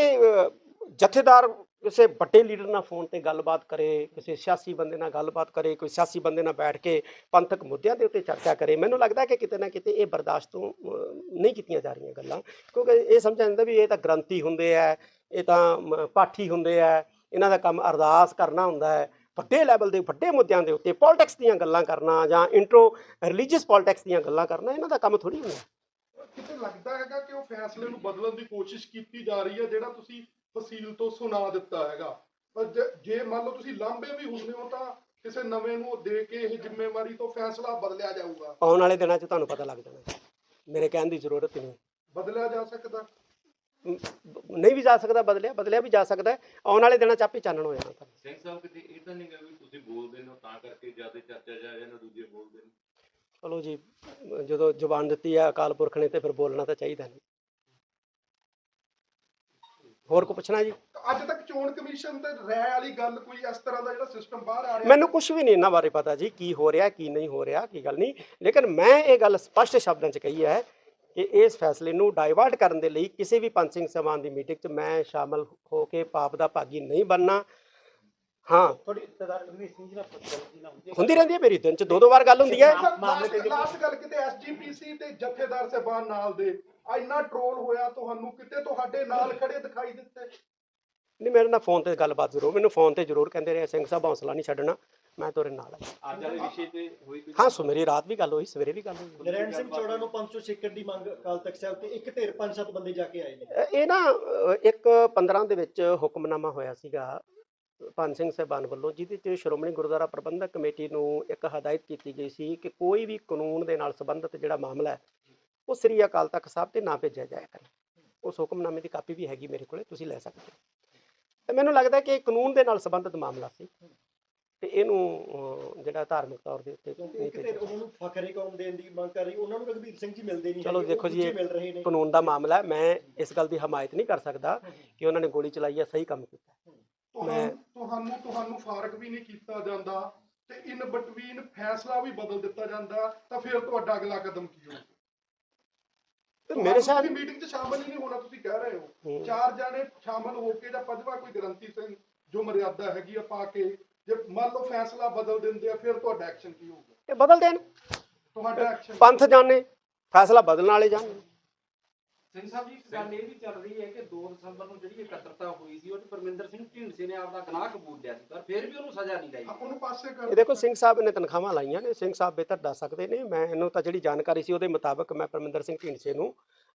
ਜਥੇਦਾਰ ਕਿਸੇ ਵੱਡੇ ਲੀਡਰ ਨਾਲ ਫੋਨ ਤੇ ਗੱਲਬਾਤ ਕਰੇ, ਕਿਸੇ ਸਿਆਸੀ ਬੰਦੇ ਨਾਲ ਗੱਲਬਾਤ ਕਰੇ, ਕੋਈ ਸਿਆਸੀ ਬੰਦੇ ਨਾਲ ਬੈਠ ਕੇ ਪੰਥਕ ਮੁੱਦਿਆਂ ਦੇ ਉੱਤੇ ਚਰਚਾ ਕਰੇ। ਮੈਨੂੰ ਲੱਗਦਾ ਕਿ ਕਿਤੇ ਨਾ ਕਿਤੇ ਇਹ ਬਰਦਾਸ਼ਤ ਤੋਂ ਨਹੀਂ ਕੀਤੀਆਂ ਜਾ ਰਹੀਆਂ ਗੱਲਾਂ। ਕਿਉਂਕਿ ਇਹ ਸਮਝਿਆ ਜਾਂਦਾ ਵੀ ਇਹ ਤਾਂ ਗ੍ਰੰਥੀ ਹੁੰਦੇ ਆ, ਇਹ ਤਾਂ ਪਾਠੀ ਹੁੰਦੇ ਆ, ਇਹਨਾਂ ਦਾ ਕੰਮ ਅਰਦਾਸ ਕਰਨਾ ਹੁੰਦਾ ਹੈ। ਵੱਡੇ ਲੈਵਲ ਦੇ, ਵੱਡੇ ਮੁੱਦਿਆਂ ਦੇ ਉੱਤੇ ਪੋਲਿਟਿਕਸ ਦੀਆਂ ਗੱਲਾਂ ਕਰਨਾ ਜਾਂ ਇੰਟਰੋ ਰਿਲੀਜੀਅਸ ਪੋਲਿਟਿਕਸ ਦੀਆਂ ਗੱਲਾਂ ਕਰਨਾ, ਇਹਨਾਂ ਦਾ ਕੰਮ ਥੋੜੀ ਹੁੰਦਾ। ਕਿਤੇ ਲੱਗਦਾ ਹੈਗਾ ਕਿ ਉਹ ਫੈਸਲੇ ਨੂੰ ਬਦਲਣ ਦੀ ਕੋਸ਼ਿਸ਼ ਕੀਤੀ ਜਾ ਰਹੀ ਹੈ, ਜਿਹੜਾ ਤੁਸੀਂ ਫਸੀਲ ਤੋਂ ਸੁਣਾ ਦਿੱਤਾ ਹੈਗਾ। ਪਰ ਜੇ- ਜੇ ਮੰਨ ਲਓ ਤੁਸੀਂ ਲਾਂਬੇ ਵੀ ਹੁੰਦੇ ਹੋ ਤਾਂ ਕਿਸੇ ਨਵੇਂ ਨੂੰ ਦੇ ਕੇ ਇਹ ਜ਼ਿੰਮੇਵਾਰੀ ਤੋਂ ਫੈਸਲਾ ਬਦਲਿਆ ਜਾਊਗਾ। ਆਉਣ ਵਾਲੇ ਦਿਨਾਂ 'ਚ ਤੁਹਾਨੂੰ ਪਤਾ ਲੱਗ ਜਾਣਾ। ਮੇਰੇ ਕਹਿਣ ਦੀ ਜ਼ਰੂਰਤ ਨਹੀਂ ਬਦਲਿਆ ਜਾ ਸਕਦਾ। ਨਹੀਂ ਵੀ ਜਾ ਸਕਦਾ ਬਦਲਿਆ ਬਦਲਿਆ ਵੀ ਜਾ ਸਕਦਾ। ਆਉਣ ਵਾਲੇ ਦਿਨਾਂ 'ਚ ਆਪੇ ਚਾਨਣ ਹੋ ਜਾਣਾ। ਤੁਹਾਨੂੰ। ਸਿੰਘ ਸਾਹਿਬ ਕਿਤੇ ਇਹ ਤਾਂ ਨਹੀਂ ਗਾ ਵੀ ਤੁਸੀਂ ਬੋਲਦੇ ਹੋ ਤਾਂ ਕਰਕੇ ਜ਼ਿਆਦਾ ਚਰਚਾ ਜਾ ਰਹੀ ਨਾ ਦੂਜੇ ਬੋਲਦੇ ਨੇ। ਚਲੋ ਜੀ ਜਦੋਂ ਜ਼ੁਬਾਨ ਦਿੱਤੀ ਹੈ ਅਕਾਲ ਪੁਰਖ ਨੇ ਤੇ ਫਿਰ ਬੋਲਣਾ ਤਾਂ ਚਾਹੀਦਾ ਨਹੀਂ। ਹੋਰ ਕੋ ਪੁੱਛਣਾ ਜੀ? ਅੱਜ ਤੱਕ ਚੋਣ ਕਮਿਸ਼ਨ ਤੇ ਰਾਇ ਵਾਲੀ ਗੱਲ ਕੋਈ ਇਸ ਤਰ੍ਹਾਂ ਦਾ ਜਿਹੜਾ ਸਿਸਟਮ ਬਾਹਰ ਆ ਰਿਹਾ? ਮੈਨੂੰ ਕੁਝ ਵੀ ਨਹੀਂ ਇਹਨਾਂ ਬਾਰੇ ਪਤਾ ਜੀ ਕੀ ਹੋ ਰਿਹਾ ਕੀ ਨਹੀਂ ਹੋ ਰਿਹਾ ਕੀ ਗੱਲ ਨਹੀਂ। ਲੇਕਿਨ ਮੈਂ ਇਹ ਗੱਲ ਸਪਸ਼ਟ ਸ਼ਬਦਾਂ 'ਚ ਕਹੀ ਹੈ ਕਿ ਇਸ ਫੈਸਲੇ ਨੂੰ ਡਾਇਵਰਟ ਕਰਨ ਦੇ ਲਈ ਕਿਸੇ ਵੀ ਪੰਜ ਸਿੰਘ ਸਮਾਨ ਦੀ ਮੀਟਿੰਗ 'ਚ ਮੈਂ ਸ਼ਾਮਲ ਹੋ ਕੇ ਪਾਪ ਦਾ ਭਾਗੀ ਨਹੀਂ ਬਣਨਾ। ਹਾਂ। ਥੋੜੀ ਸਰਦਾਰ ਰਣਵੀਰ ਸਿੰਘ ਜੀ ਨਾਲ ਗਲਤੀ ਨਾ ਹੁੰਦੀ। ਹੁੰਦੀ ਰਹਿੰਦੀ ਹੈ ਮੇਰੀ ਦਿਨ 'ਚ ਦੋ ਦੋ ਵਾਰ ਗੱਲ ਹੁੰਦੀ ਹੈ। ਮਾਮਲੇ ਤੇ ਲਾਸਟ ਗੱਲ ਕਿਤੇ ਐਸਜੀਪੀਸੀ ਤੇ ਜਥੇਦਾਰ ਸਾਹਿਬਾਨ ਨਾਲ ਦੇ ਆ ਇੰਨਾ ਟ੍ਰੋਲ ਹੋਇਆ ਤੁਹਾਨੂੰ ਕਿਤੇ ਤੁਹਾਡੇ ਨਾਲ ਖੜੇ ਦਿਖਾਈ ਦਿੱਤੇ? ਨਹੀਂ ਮੇਰੇ ਨਾਲ ਫੋਨ ਤੇ ਗੱਲਬਾਤ ਜ਼ਰੂਰ ਮੈਨੂੰ ਫੋਨ ਤੇ ਜ਼ਰੂਰ ਕਹਿੰਦੇ ਰਹੇ ਸਿੰਘ ਸਾਹਿਬ ਹੌਸਲਾ ਨਹੀਂ ਛੱਡਣਾ ਮੈਂ ਤੁਹਾਡੇ ਨਾਲ ਹਾਂ ਅੱਜ ਵਾਲੇ ਵਿਸ਼ੇ ਤੇ ਹੋਈ ਕੋਈ ਹਾਂ ਸੋ ਮੇਰੀ ਰਾਤ ਵੀ ਗੱਲ ਹੋਈ ਸਵੇਰੇ ਵੀ ਗੱਲ ਹੋਈ। ਨਰੈਣ ਸਿੰਘ ਚੌੜਾ ਨੂੰ 500 ਛੇਕੜ ਦੀ ਮੰਗ ਅਕਾਲ ਤਖਤ ਸਾਹਿਬ ਤੇ ਇੱਕ ਧਿਰ ਪੰਜ ਸੱਤ ਬੰਦੇ ਜਾ ਕੇ ਆਏ ਨੇ। ਇਹ ਨਾ ਇੱਕ 15 ਦੇ ਵਿੱਚ ਹੁਕਮਨਾਮਾ ਹੋਇਆ ਸੀਗਾ ਪੰਜ ਸਿੰਘ ਸਾਹਿਬਾਨ ਵੱਲੋਂ ਜਿਹਦੇ 'ਚ ਸ਼੍ਰੋਮਣੀ ਗੁਰਦੁਆਰਾ ਪ੍ਰਬੰਧਕ ਕਮੇਟੀ ਨੂੰ ਇੱਕ ਹਦਾਇਤ ਕੀਤੀ ਗਈ ਸੀ ਕਿ ਕੋਈ ਵੀ ਕਾਨੂੰਨ ਦੇ ਨਾਲ ਸੰਬੰਧਿਤ ਜਿਹੜਾ ਮਾਮਲਾ ਹੈ ਉਹ ਸ੍ਰੀ ਅਕਾਲ ਤਖਤ ਸਾਹਿਬ ਤੇ ਨਾ ਭੇਜਿਆ ਜਾਇਆ ਕਰੇ। ਉਸ ਹੁਕਮਨਾਮੇ ਦੀ ਕਾਪੀ ਵੀ ਹੈਗੀ ਮੇਰੇ ਕੋਲੇ ਤੁਸੀਂ ਲੈ ਸਕਦੇ ਹੋ। ਤੇ ਮੈਨੂੰ ਲੱਗਦਾ ਕਿ ਇਹ ਕਾਨੂੰਨ ਦੇ ਨਾਲ ਸੰਬੰਧਿਤ ਮਾਮਲਾ ਸੀ ਤੇ ਇਹਨੂੰ ਜਿਹੜਾ ਧਾਰਮਿਕ ਤੌਰ ਦੇ ਉੱਤੇ ਇੱਕ ਉਹਨਾਂ ਨੂੰ ਫਖਰੇ ਕੌਮ ਦੇਣ ਦੀ ਮੰਗ ਕਰ ਰਹੀ ਉਹਨਾਂ ਨੂੰ ਰਘਬੀਰ ਸਿੰਘ ਜੀ ਮਿਲਦੇ ਨਹੀਂ ਚਲੋ ਦੇਖੋ ਜੀ, ਇਹ ਕਾਨੂੰਨ ਦਾ ਮਾਮਲਾ ਹੈ ਮੈਂ ਇਸ ਗੱਲ ਦੀ ਹਮਾਇਤ ਨਹੀਂ ਕਰ ਸਕਦਾ ਕਿ ਉਹਨਾਂ ਨੇ ਗੋਲੀ ਚਲਾਈ ਹੈ ਸਹੀ ਕੰਮ ਕੀਤਾ। ਤੁਹਾਨੂੰ ਤੁਹਾਨੂੰ ਫਾਰਗ ਵੀ ਨਹੀਂ ਕੀਤਾ ਜਾਂਦਾ ਤੇ ਇਨ ਬਿਟਵੀਨ ਫੈਸਲਾ ਵੀ ਬਦਲ ਦਿੱਤਾ ਜਾਂਦਾ ਤਾਂ ਫਿਰ ਤੁਹਾਡਾ ਅਗਲਾ ਕਦਮ ਕੀ ਹੋਊਗਾ ਤੇ ਮੇਰੇ ਸਾਹ ਮੀਟਿੰਗ 'ਚ ਸ਼ਾਮਲ ਹੀ ਨਹੀਂ ਹੋਣਾ ਤੁਸੀਂ ਕਹਿ ਰਹੇ ਹੋ। ਹੂੰ। ਚਾਰ ਜਾਣੇ ਸ਼ਾਮਲ ਹੋ ਕੇ ਜਾਂ ਪੰਜਵਾਂ ਕੋਈ ਗਰੰਟੀ ਸਿੰਘ ਜੋ ਮਰਿਆਦਾ ਹੈਗੀ ਆ ਪਾ ਕੇ ਜੇ ਮੰਨ ਲਓ ਫੈਸਲਾ ਬਦਲ ਦਿੰਦੇ ਆ ਫਿਰ ਤੁਹਾਡਾ ਐਕਸ਼ਨ ਕੀ ਹੋਊਗਾ? ਇਹ ਬਦਲ ਦੇਣ। ਤੁਹਾਡਾ ਐਕਸ਼ਨ ਪੰਥ ਜਾਣੇ ਫੈਸਲਾ ਬਦਲਣ ਵਾਲੇ ਜਾਣ। ਸਿੰਘ ਸਾਹਿਬ ਜੀ ਇੱਕ ਗੱਲ ਇਹ ਵੀ ਚੱਲ ਰਹੀ ਹੈ ਕਿ 2 ਦਸੰਬਰ ਨੂੰ ਜਿਹੜੀ ਇਕੱਤਰਤਾ ਹੋਈ ਸੀ ਉਹ ਪਰਮਿੰਦਰ ਸਿੰਘ ਢੀਂਡਸੇ ਨੇ ਆਪਦਾ ਗੁਨਾਹ ਕਬੂਲ ਲਿਆ ਸੀ ਪਰ ਫਿਰ ਵੀ ਉਹਨੂੰ ਸਜ਼ਾ ਨਹੀਂ ਲਈ। ਉਹਨੂੰ ਪਾਸੇ ਕਰ ਇਹ ਦੇਖੋ ਸਿੰਘ ਸਾਹਿਬ ਨੇ ਤਨਖਾਹਾਂ ਲਾਈਆਂ ਨੇ ਸਿੰਘ ਸਾਹਿਬ ਬਿਹਤਰ ਦੱਸ ਸਕਦੇ ਨੇ। ਮੈਂ ਇਹਨੂੰ ਤਾਂ ਜਿਹੜੀ ਜਾਣਕਾਰੀ ਸੀ ਉਹਦੇ ਮੁਤਾਬਕ ਮੈਂ ਪਰਮਿੰਦਰ ਸਿੰਘ ਢੀਂਡਸੇ ਨੂੰ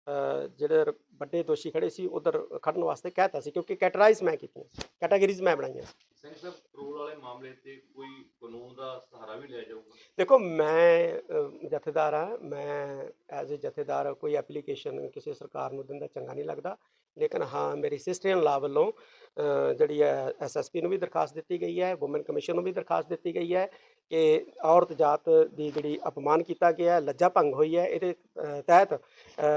ਜਿਹੜੇ ਵੱਡੇ ਦੋਸ਼ੀ ਖੜੇ ਸੀ ਉਧਰ ਖੜਨ ਵਾਸਤੇ ਕਹਿਤਾ ਸੀ ਕਿਉਂਕਿ ਕੈਟਰਾਈਜ਼ ਮੈਂ ਕੀਤੀਆਂ ਕੈਟਾਗਰੀਜ਼ ਮੈਂ ਬਣਾਈਆਂ ਸਿੰਘ ਸਾਹਿਬ ਕਰੋਲ ਵਾਲੇ ਮਾਮਲੇ ਤੇ ਕੋਈ ਕਾਨੂੰਨ ਦਾ ਸਹਾਰਾ ਵੀ ਲਿਆ ਜਾਊਗਾ? ਦੇਖੋ ਮੈਂ ਜਥੇਦਾਰ ਹਾਂ ਮੈਂ ਐਜ਼ ਅ ਜਥੇਦਾਰ ਕੋਈ ਐਪਲੀਕੇਸ਼ਨ ਕਿਸੇ ਸਰਕਾਰ ਨੂੰ ਦਿੰਦਾ ਚੰਗਾ ਨਹੀਂ ਲੱਗਦਾ ਲੇਕਿਨ ਹਾਂ ਮੇਰੀ ਸਿਸਟਰ ਇਨ ਲਾ ਵੱਲੋਂ ਜਿਹੜੀ ਹੈ ਐਸਐਸਪੀ ਨੂੰ ਵੀ ਦਰਖਾਸਤ ਦਿੱਤੀ ਗਈ ਹੈ ਔਮਨ ਕਮਿਸ਼ਨ ਨੂੰ ਵੀ ਦਰਖਾਸਤ ਦਿੱਤੀ ਗਈ ਹੈ ਕਿ ਔਰਤ ਜਾਤ ਦੀ ਜਿਹੜੀ ਅਪਮਾਨ ਕੀਤਾ ਗਿਆ ਲੱਜਾ ਭੰਗ ਹੋਈ ਹੈ ਇਹਦੇ ਤਹਿਤ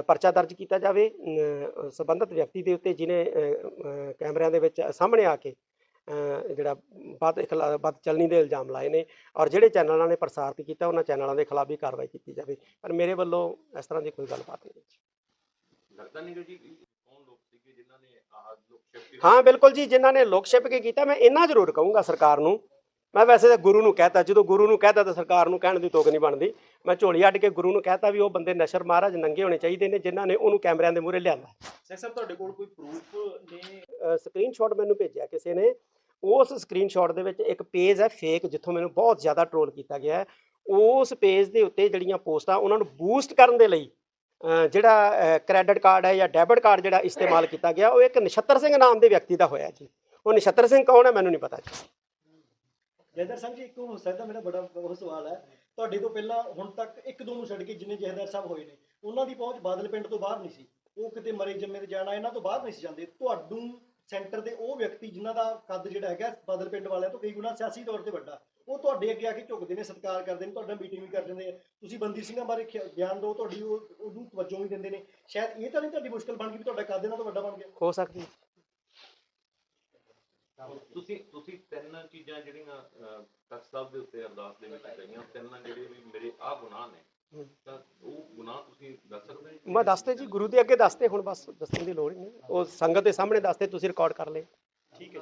ਪਰਚਾ ਦਰਜ ਕੀਤਾ ਜਾਵੇ ਸੰਬੰਧਿਤ ਵਿਅਕਤੀ ਦੇ ਉੱਤੇ ਜਿਨੇ ਕੈਮਰਿਆਂ ਦੇ ਵਿੱਚ ਸਾਹਮਣੇ ਆ ਕੇ ਜਿਹੜਾ ਬਦ ਬਦ ਚਲਣੀ ਦੇ ਇਲਜ਼ਾਮ ਲਾਏ ਨੇ ਔਰ ਜਿਹੜੇ ਚੈਨਲਾਂ ਨੇ ਪ੍ਰਸਾਰਿਤ ਕੀਤਾ ਉਹਨਾਂ ਚੈਨਲਾਂ ਦੇ ਖਿਲਾਫ ਵੀ ਕਾਰਵਾਈ ਕੀਤੀ ਜਾਵੇ। ਪਰ ਮੇਰੇ ਵੱਲੋਂ ਇਸ ਤਰ੍ਹਾਂ ਦੀ ਕੋਈ ਗੱਲਬਾਤ ਨਹੀਂ ਲੱਗਦਾ ਨਹੀਂ ਜੀ ਕੌਣ ਲੋਕ ਸੀਗੇ ਜਿਨ੍ਹਾਂ ਨੇ ਆਹ ਲੋਕ ਸ਼ਕਤੀ ਹਾਂ ਬਿਲਕੁਲ ਜੀ ਜਿਨ੍ਹਾਂ ਨੇ ਲੋਕ ਛਿਪ ਕੇ ਕੀਤਾ ਮੈਂ ਇੰਨਾ ਜ਼ਰੂਰ ਕਹੂੰਗਾ ਸਰਕਾਰ ਨੂੰ ਮੈਂ ਵੈਸੇ ਤਾਂ ਗੁਰੂ ਨੂੰ ਕਹਤਾ ਜਦੋਂ ਗੁਰੂ ਨੂੰ ਕਹਤਾ ਤਾਂ ਸਰਕਾਰ ਨੂੰ ਕਹਿਣ ਦੀ ਤੋਕ ਨਹੀਂ ਬਣਦੀ। ਮੈਂ ਝੋਲੀ ਅੱਡ ਕੇ ਗੁਰੂ ਨੂੰ ਕਹਤਾ ਵੀ ਉਹ ਬੰਦੇ ਨਸ਼ਰ ਮਹਾਰਾਜ ਨੰਗੇ ਹੋਣੇ ਚਾਹੀਦੇ ਨੇ ਜਿਨ੍ਹਾਂ ਨੇ ਉਹਨੂੰ ਕੈਮਰਿਆਂ ਦੇ ਮੂਹਰੇ ਲਿਆਂਦਾ। ਸਾਹਿਬ ਤੁਹਾਡੇ ਕੋਲ ਕੋਈ ਪ੍ਰੂਫ ਨੇ? ਸਕਰੀਨਸ਼ਾਟ ਮੈਨੂੰ ਭੇਜਿਆ ਕਿਸੇ ਨੇ। ਉਸ ਸਕਰੀਨਸ਼ਾਟ ਦੇ ਵਿੱਚ ਇੱਕ ਪੇਜ ਹੈ ਫੇਕ ਜਿੱਥੋਂ ਮੈਨੂੰ ਬਹੁਤ ਜ਼ਿਆਦਾ ਟ੍ਰੋਲ ਕੀਤਾ ਗਿਆ ਹੈ। ਉਸ ਪੇਜ ਦੇ ਉੱਤੇ ਜਿਹੜੀਆਂ ਪੋਸਟਾਂ ਉਹਨਾਂ ਨੂੰ ਬੂਸਟ ਕਰਨ ਦੇ ਲਈ ਜਿਹੜਾ ਕ੍ਰੈਡਿਟ ਕਾਰਡ ਹੈ ਜਾਂ ਡੈਬਿਟ ਕਾਰਡ ਜਿਹੜਾ ਇਸਤੇਮਾਲ ਕੀਤਾ ਗਿਆ ਉਹ ਇੱਕ ਨਛੱਤਰ ਸਿੰਘ ਨਾਮ ਦੇ ਵਿਅਕਤੀ ਦਾ ਹੋਇਆ ਜੀ। ਉਹ ਨਛੱਤਰ ਸਿੰਘ ਕੌਣ ਹੈ ਮੈਨੂੰ ਨਹੀਂ ਪਤਾ ਜੀ। ਜੈਦਰ ਸਿੰਘ ਜੀ, ਇੱਕ ਹੋ ਸਕਦਾ ਮੇਰਾ ਬੜਾ ਉਹ ਸਵਾਲ ਹੈ। ਤੁਹਾਡੇ ਤੋਂ ਪਹਿਲਾਂ ਹੁਣ ਤੱਕ ਇੱਕ ਦੋ ਨੂੰ ਛੱਡ ਕੇ ਜਿੰਨੇ ਜਹੇਦਾਰ ਸਾਹਿਬ ਹੋਏ ਨੇ, ਉਹਨਾਂ ਦੀ ਪਹੁੰਚ ਬਾਦਲ ਪਿੰਡ ਤੋਂ ਬਾਹਰ ਨਹੀਂ ਸੀ। ਉਹ ਕਿਤੇ ਮਰੇ ਜੰਮੇ ਤੇ ਜਾਣਾ, ਇਹਨਾਂ ਤੋਂ ਬਾਹਰ ਨਹੀਂ ਸੀ ਜਾਂਦੇ। ਤੁਹਾਨੂੰ ਸੈਂਟਰ ਦੇ ਉਹ ਵਿਅਕਤੀ ਜਿਨ੍ਹਾਂ ਦਾ ਕੱਦ ਜਿਹੜਾ ਹੈਗਾ ਬਾਦਲ ਪਿੰਡ ਵਾਲਿਆਂ ਤੋਂ ਕਈ ਗੁਣਾ ਸਿਆਸੀ ਤੌਰ ਤੇ ਵੱਡਾ, ਉਹ ਤੁਹਾਡੇ ਅੱਗੇ ਆ ਕੇ ਝੁਕਦੇ ਨੇ, ਸਤਿਕਾਰ ਕਰਦੇ ਨੇ, ਤੁਹਾਡਾ ਮੀਟਿੰਗ ਵੀ ਕਰ ਦਿੰਦੇ ਆ। ਤੁਸੀਂ ਬੰਦੀ ਸਿੰਘਾਂ ਬਾਰੇ ਖਿਆ- ਬਿਆਨ ਦਿਓ, ਤੁਹਾਡੀ ਉਹ, ਉਹਨੂੰ ਤਵੱਜੋ ਵੀ ਦਿੰਦੇ ਨੇ। ਸ਼ਾਇਦ ਇਹ ਤਾਂ ਨਹੀਂ ਤੁਹਾਡੀ ਮੁਸ਼ਕਲ ਬਣ ਗਈ ਵੀ ਤੁਹਾਡਾ ਕੱਦ ਇਹਨਾਂ ਤੋਂ ਵੱਡਾ ਬਣ ਗਿਆ। ਹੋ ਸਕਦੀ ਹੈ। ਤੁਸੀਂ ਤੁਸੀਂ ਤਿੰਨ ਚੀਜ਼ਾਂ ਜਿਹੜੀਆਂ ਤਖ਼ਤ ਸਾਹਿਬ ਦੇ ਉੱਤੇ ਅਰਦਾਸ ਦੇ ਵਿੱਚ ਕਹੀਆਂ ਤਿੰਨ ਜਿਹੜੇ ਵੀ ਮੇਰੇ ਆਹ ਗੁਨਾਹ ਨੇ ਹੂੰ। ਤਾਂ ਉਹ ਗੁਨਾਹ ਤੁਸੀਂ ਦੱਸ ਸਕਦੇ ਹੋ? ਮੈਂ ਦੱਸਤੇ ਜੀ ਗੁਰੂ ਦੇ ਅੱਗੇ ਦੱਸਤੇ ਹੁਣ ਬਸ ਦੱਸਣ ਦੀ ਲੋੜ ਨਹੀਂ। ਉਹ ਸੰਗਤ ਦੇ ਸਾਹਮਣੇ ਦੱਸਤੇ ਤੁਸੀਂ ਰਿਕਾਰਡ ਕਰ ਲਏ। ਠੀਕ ਹੈ।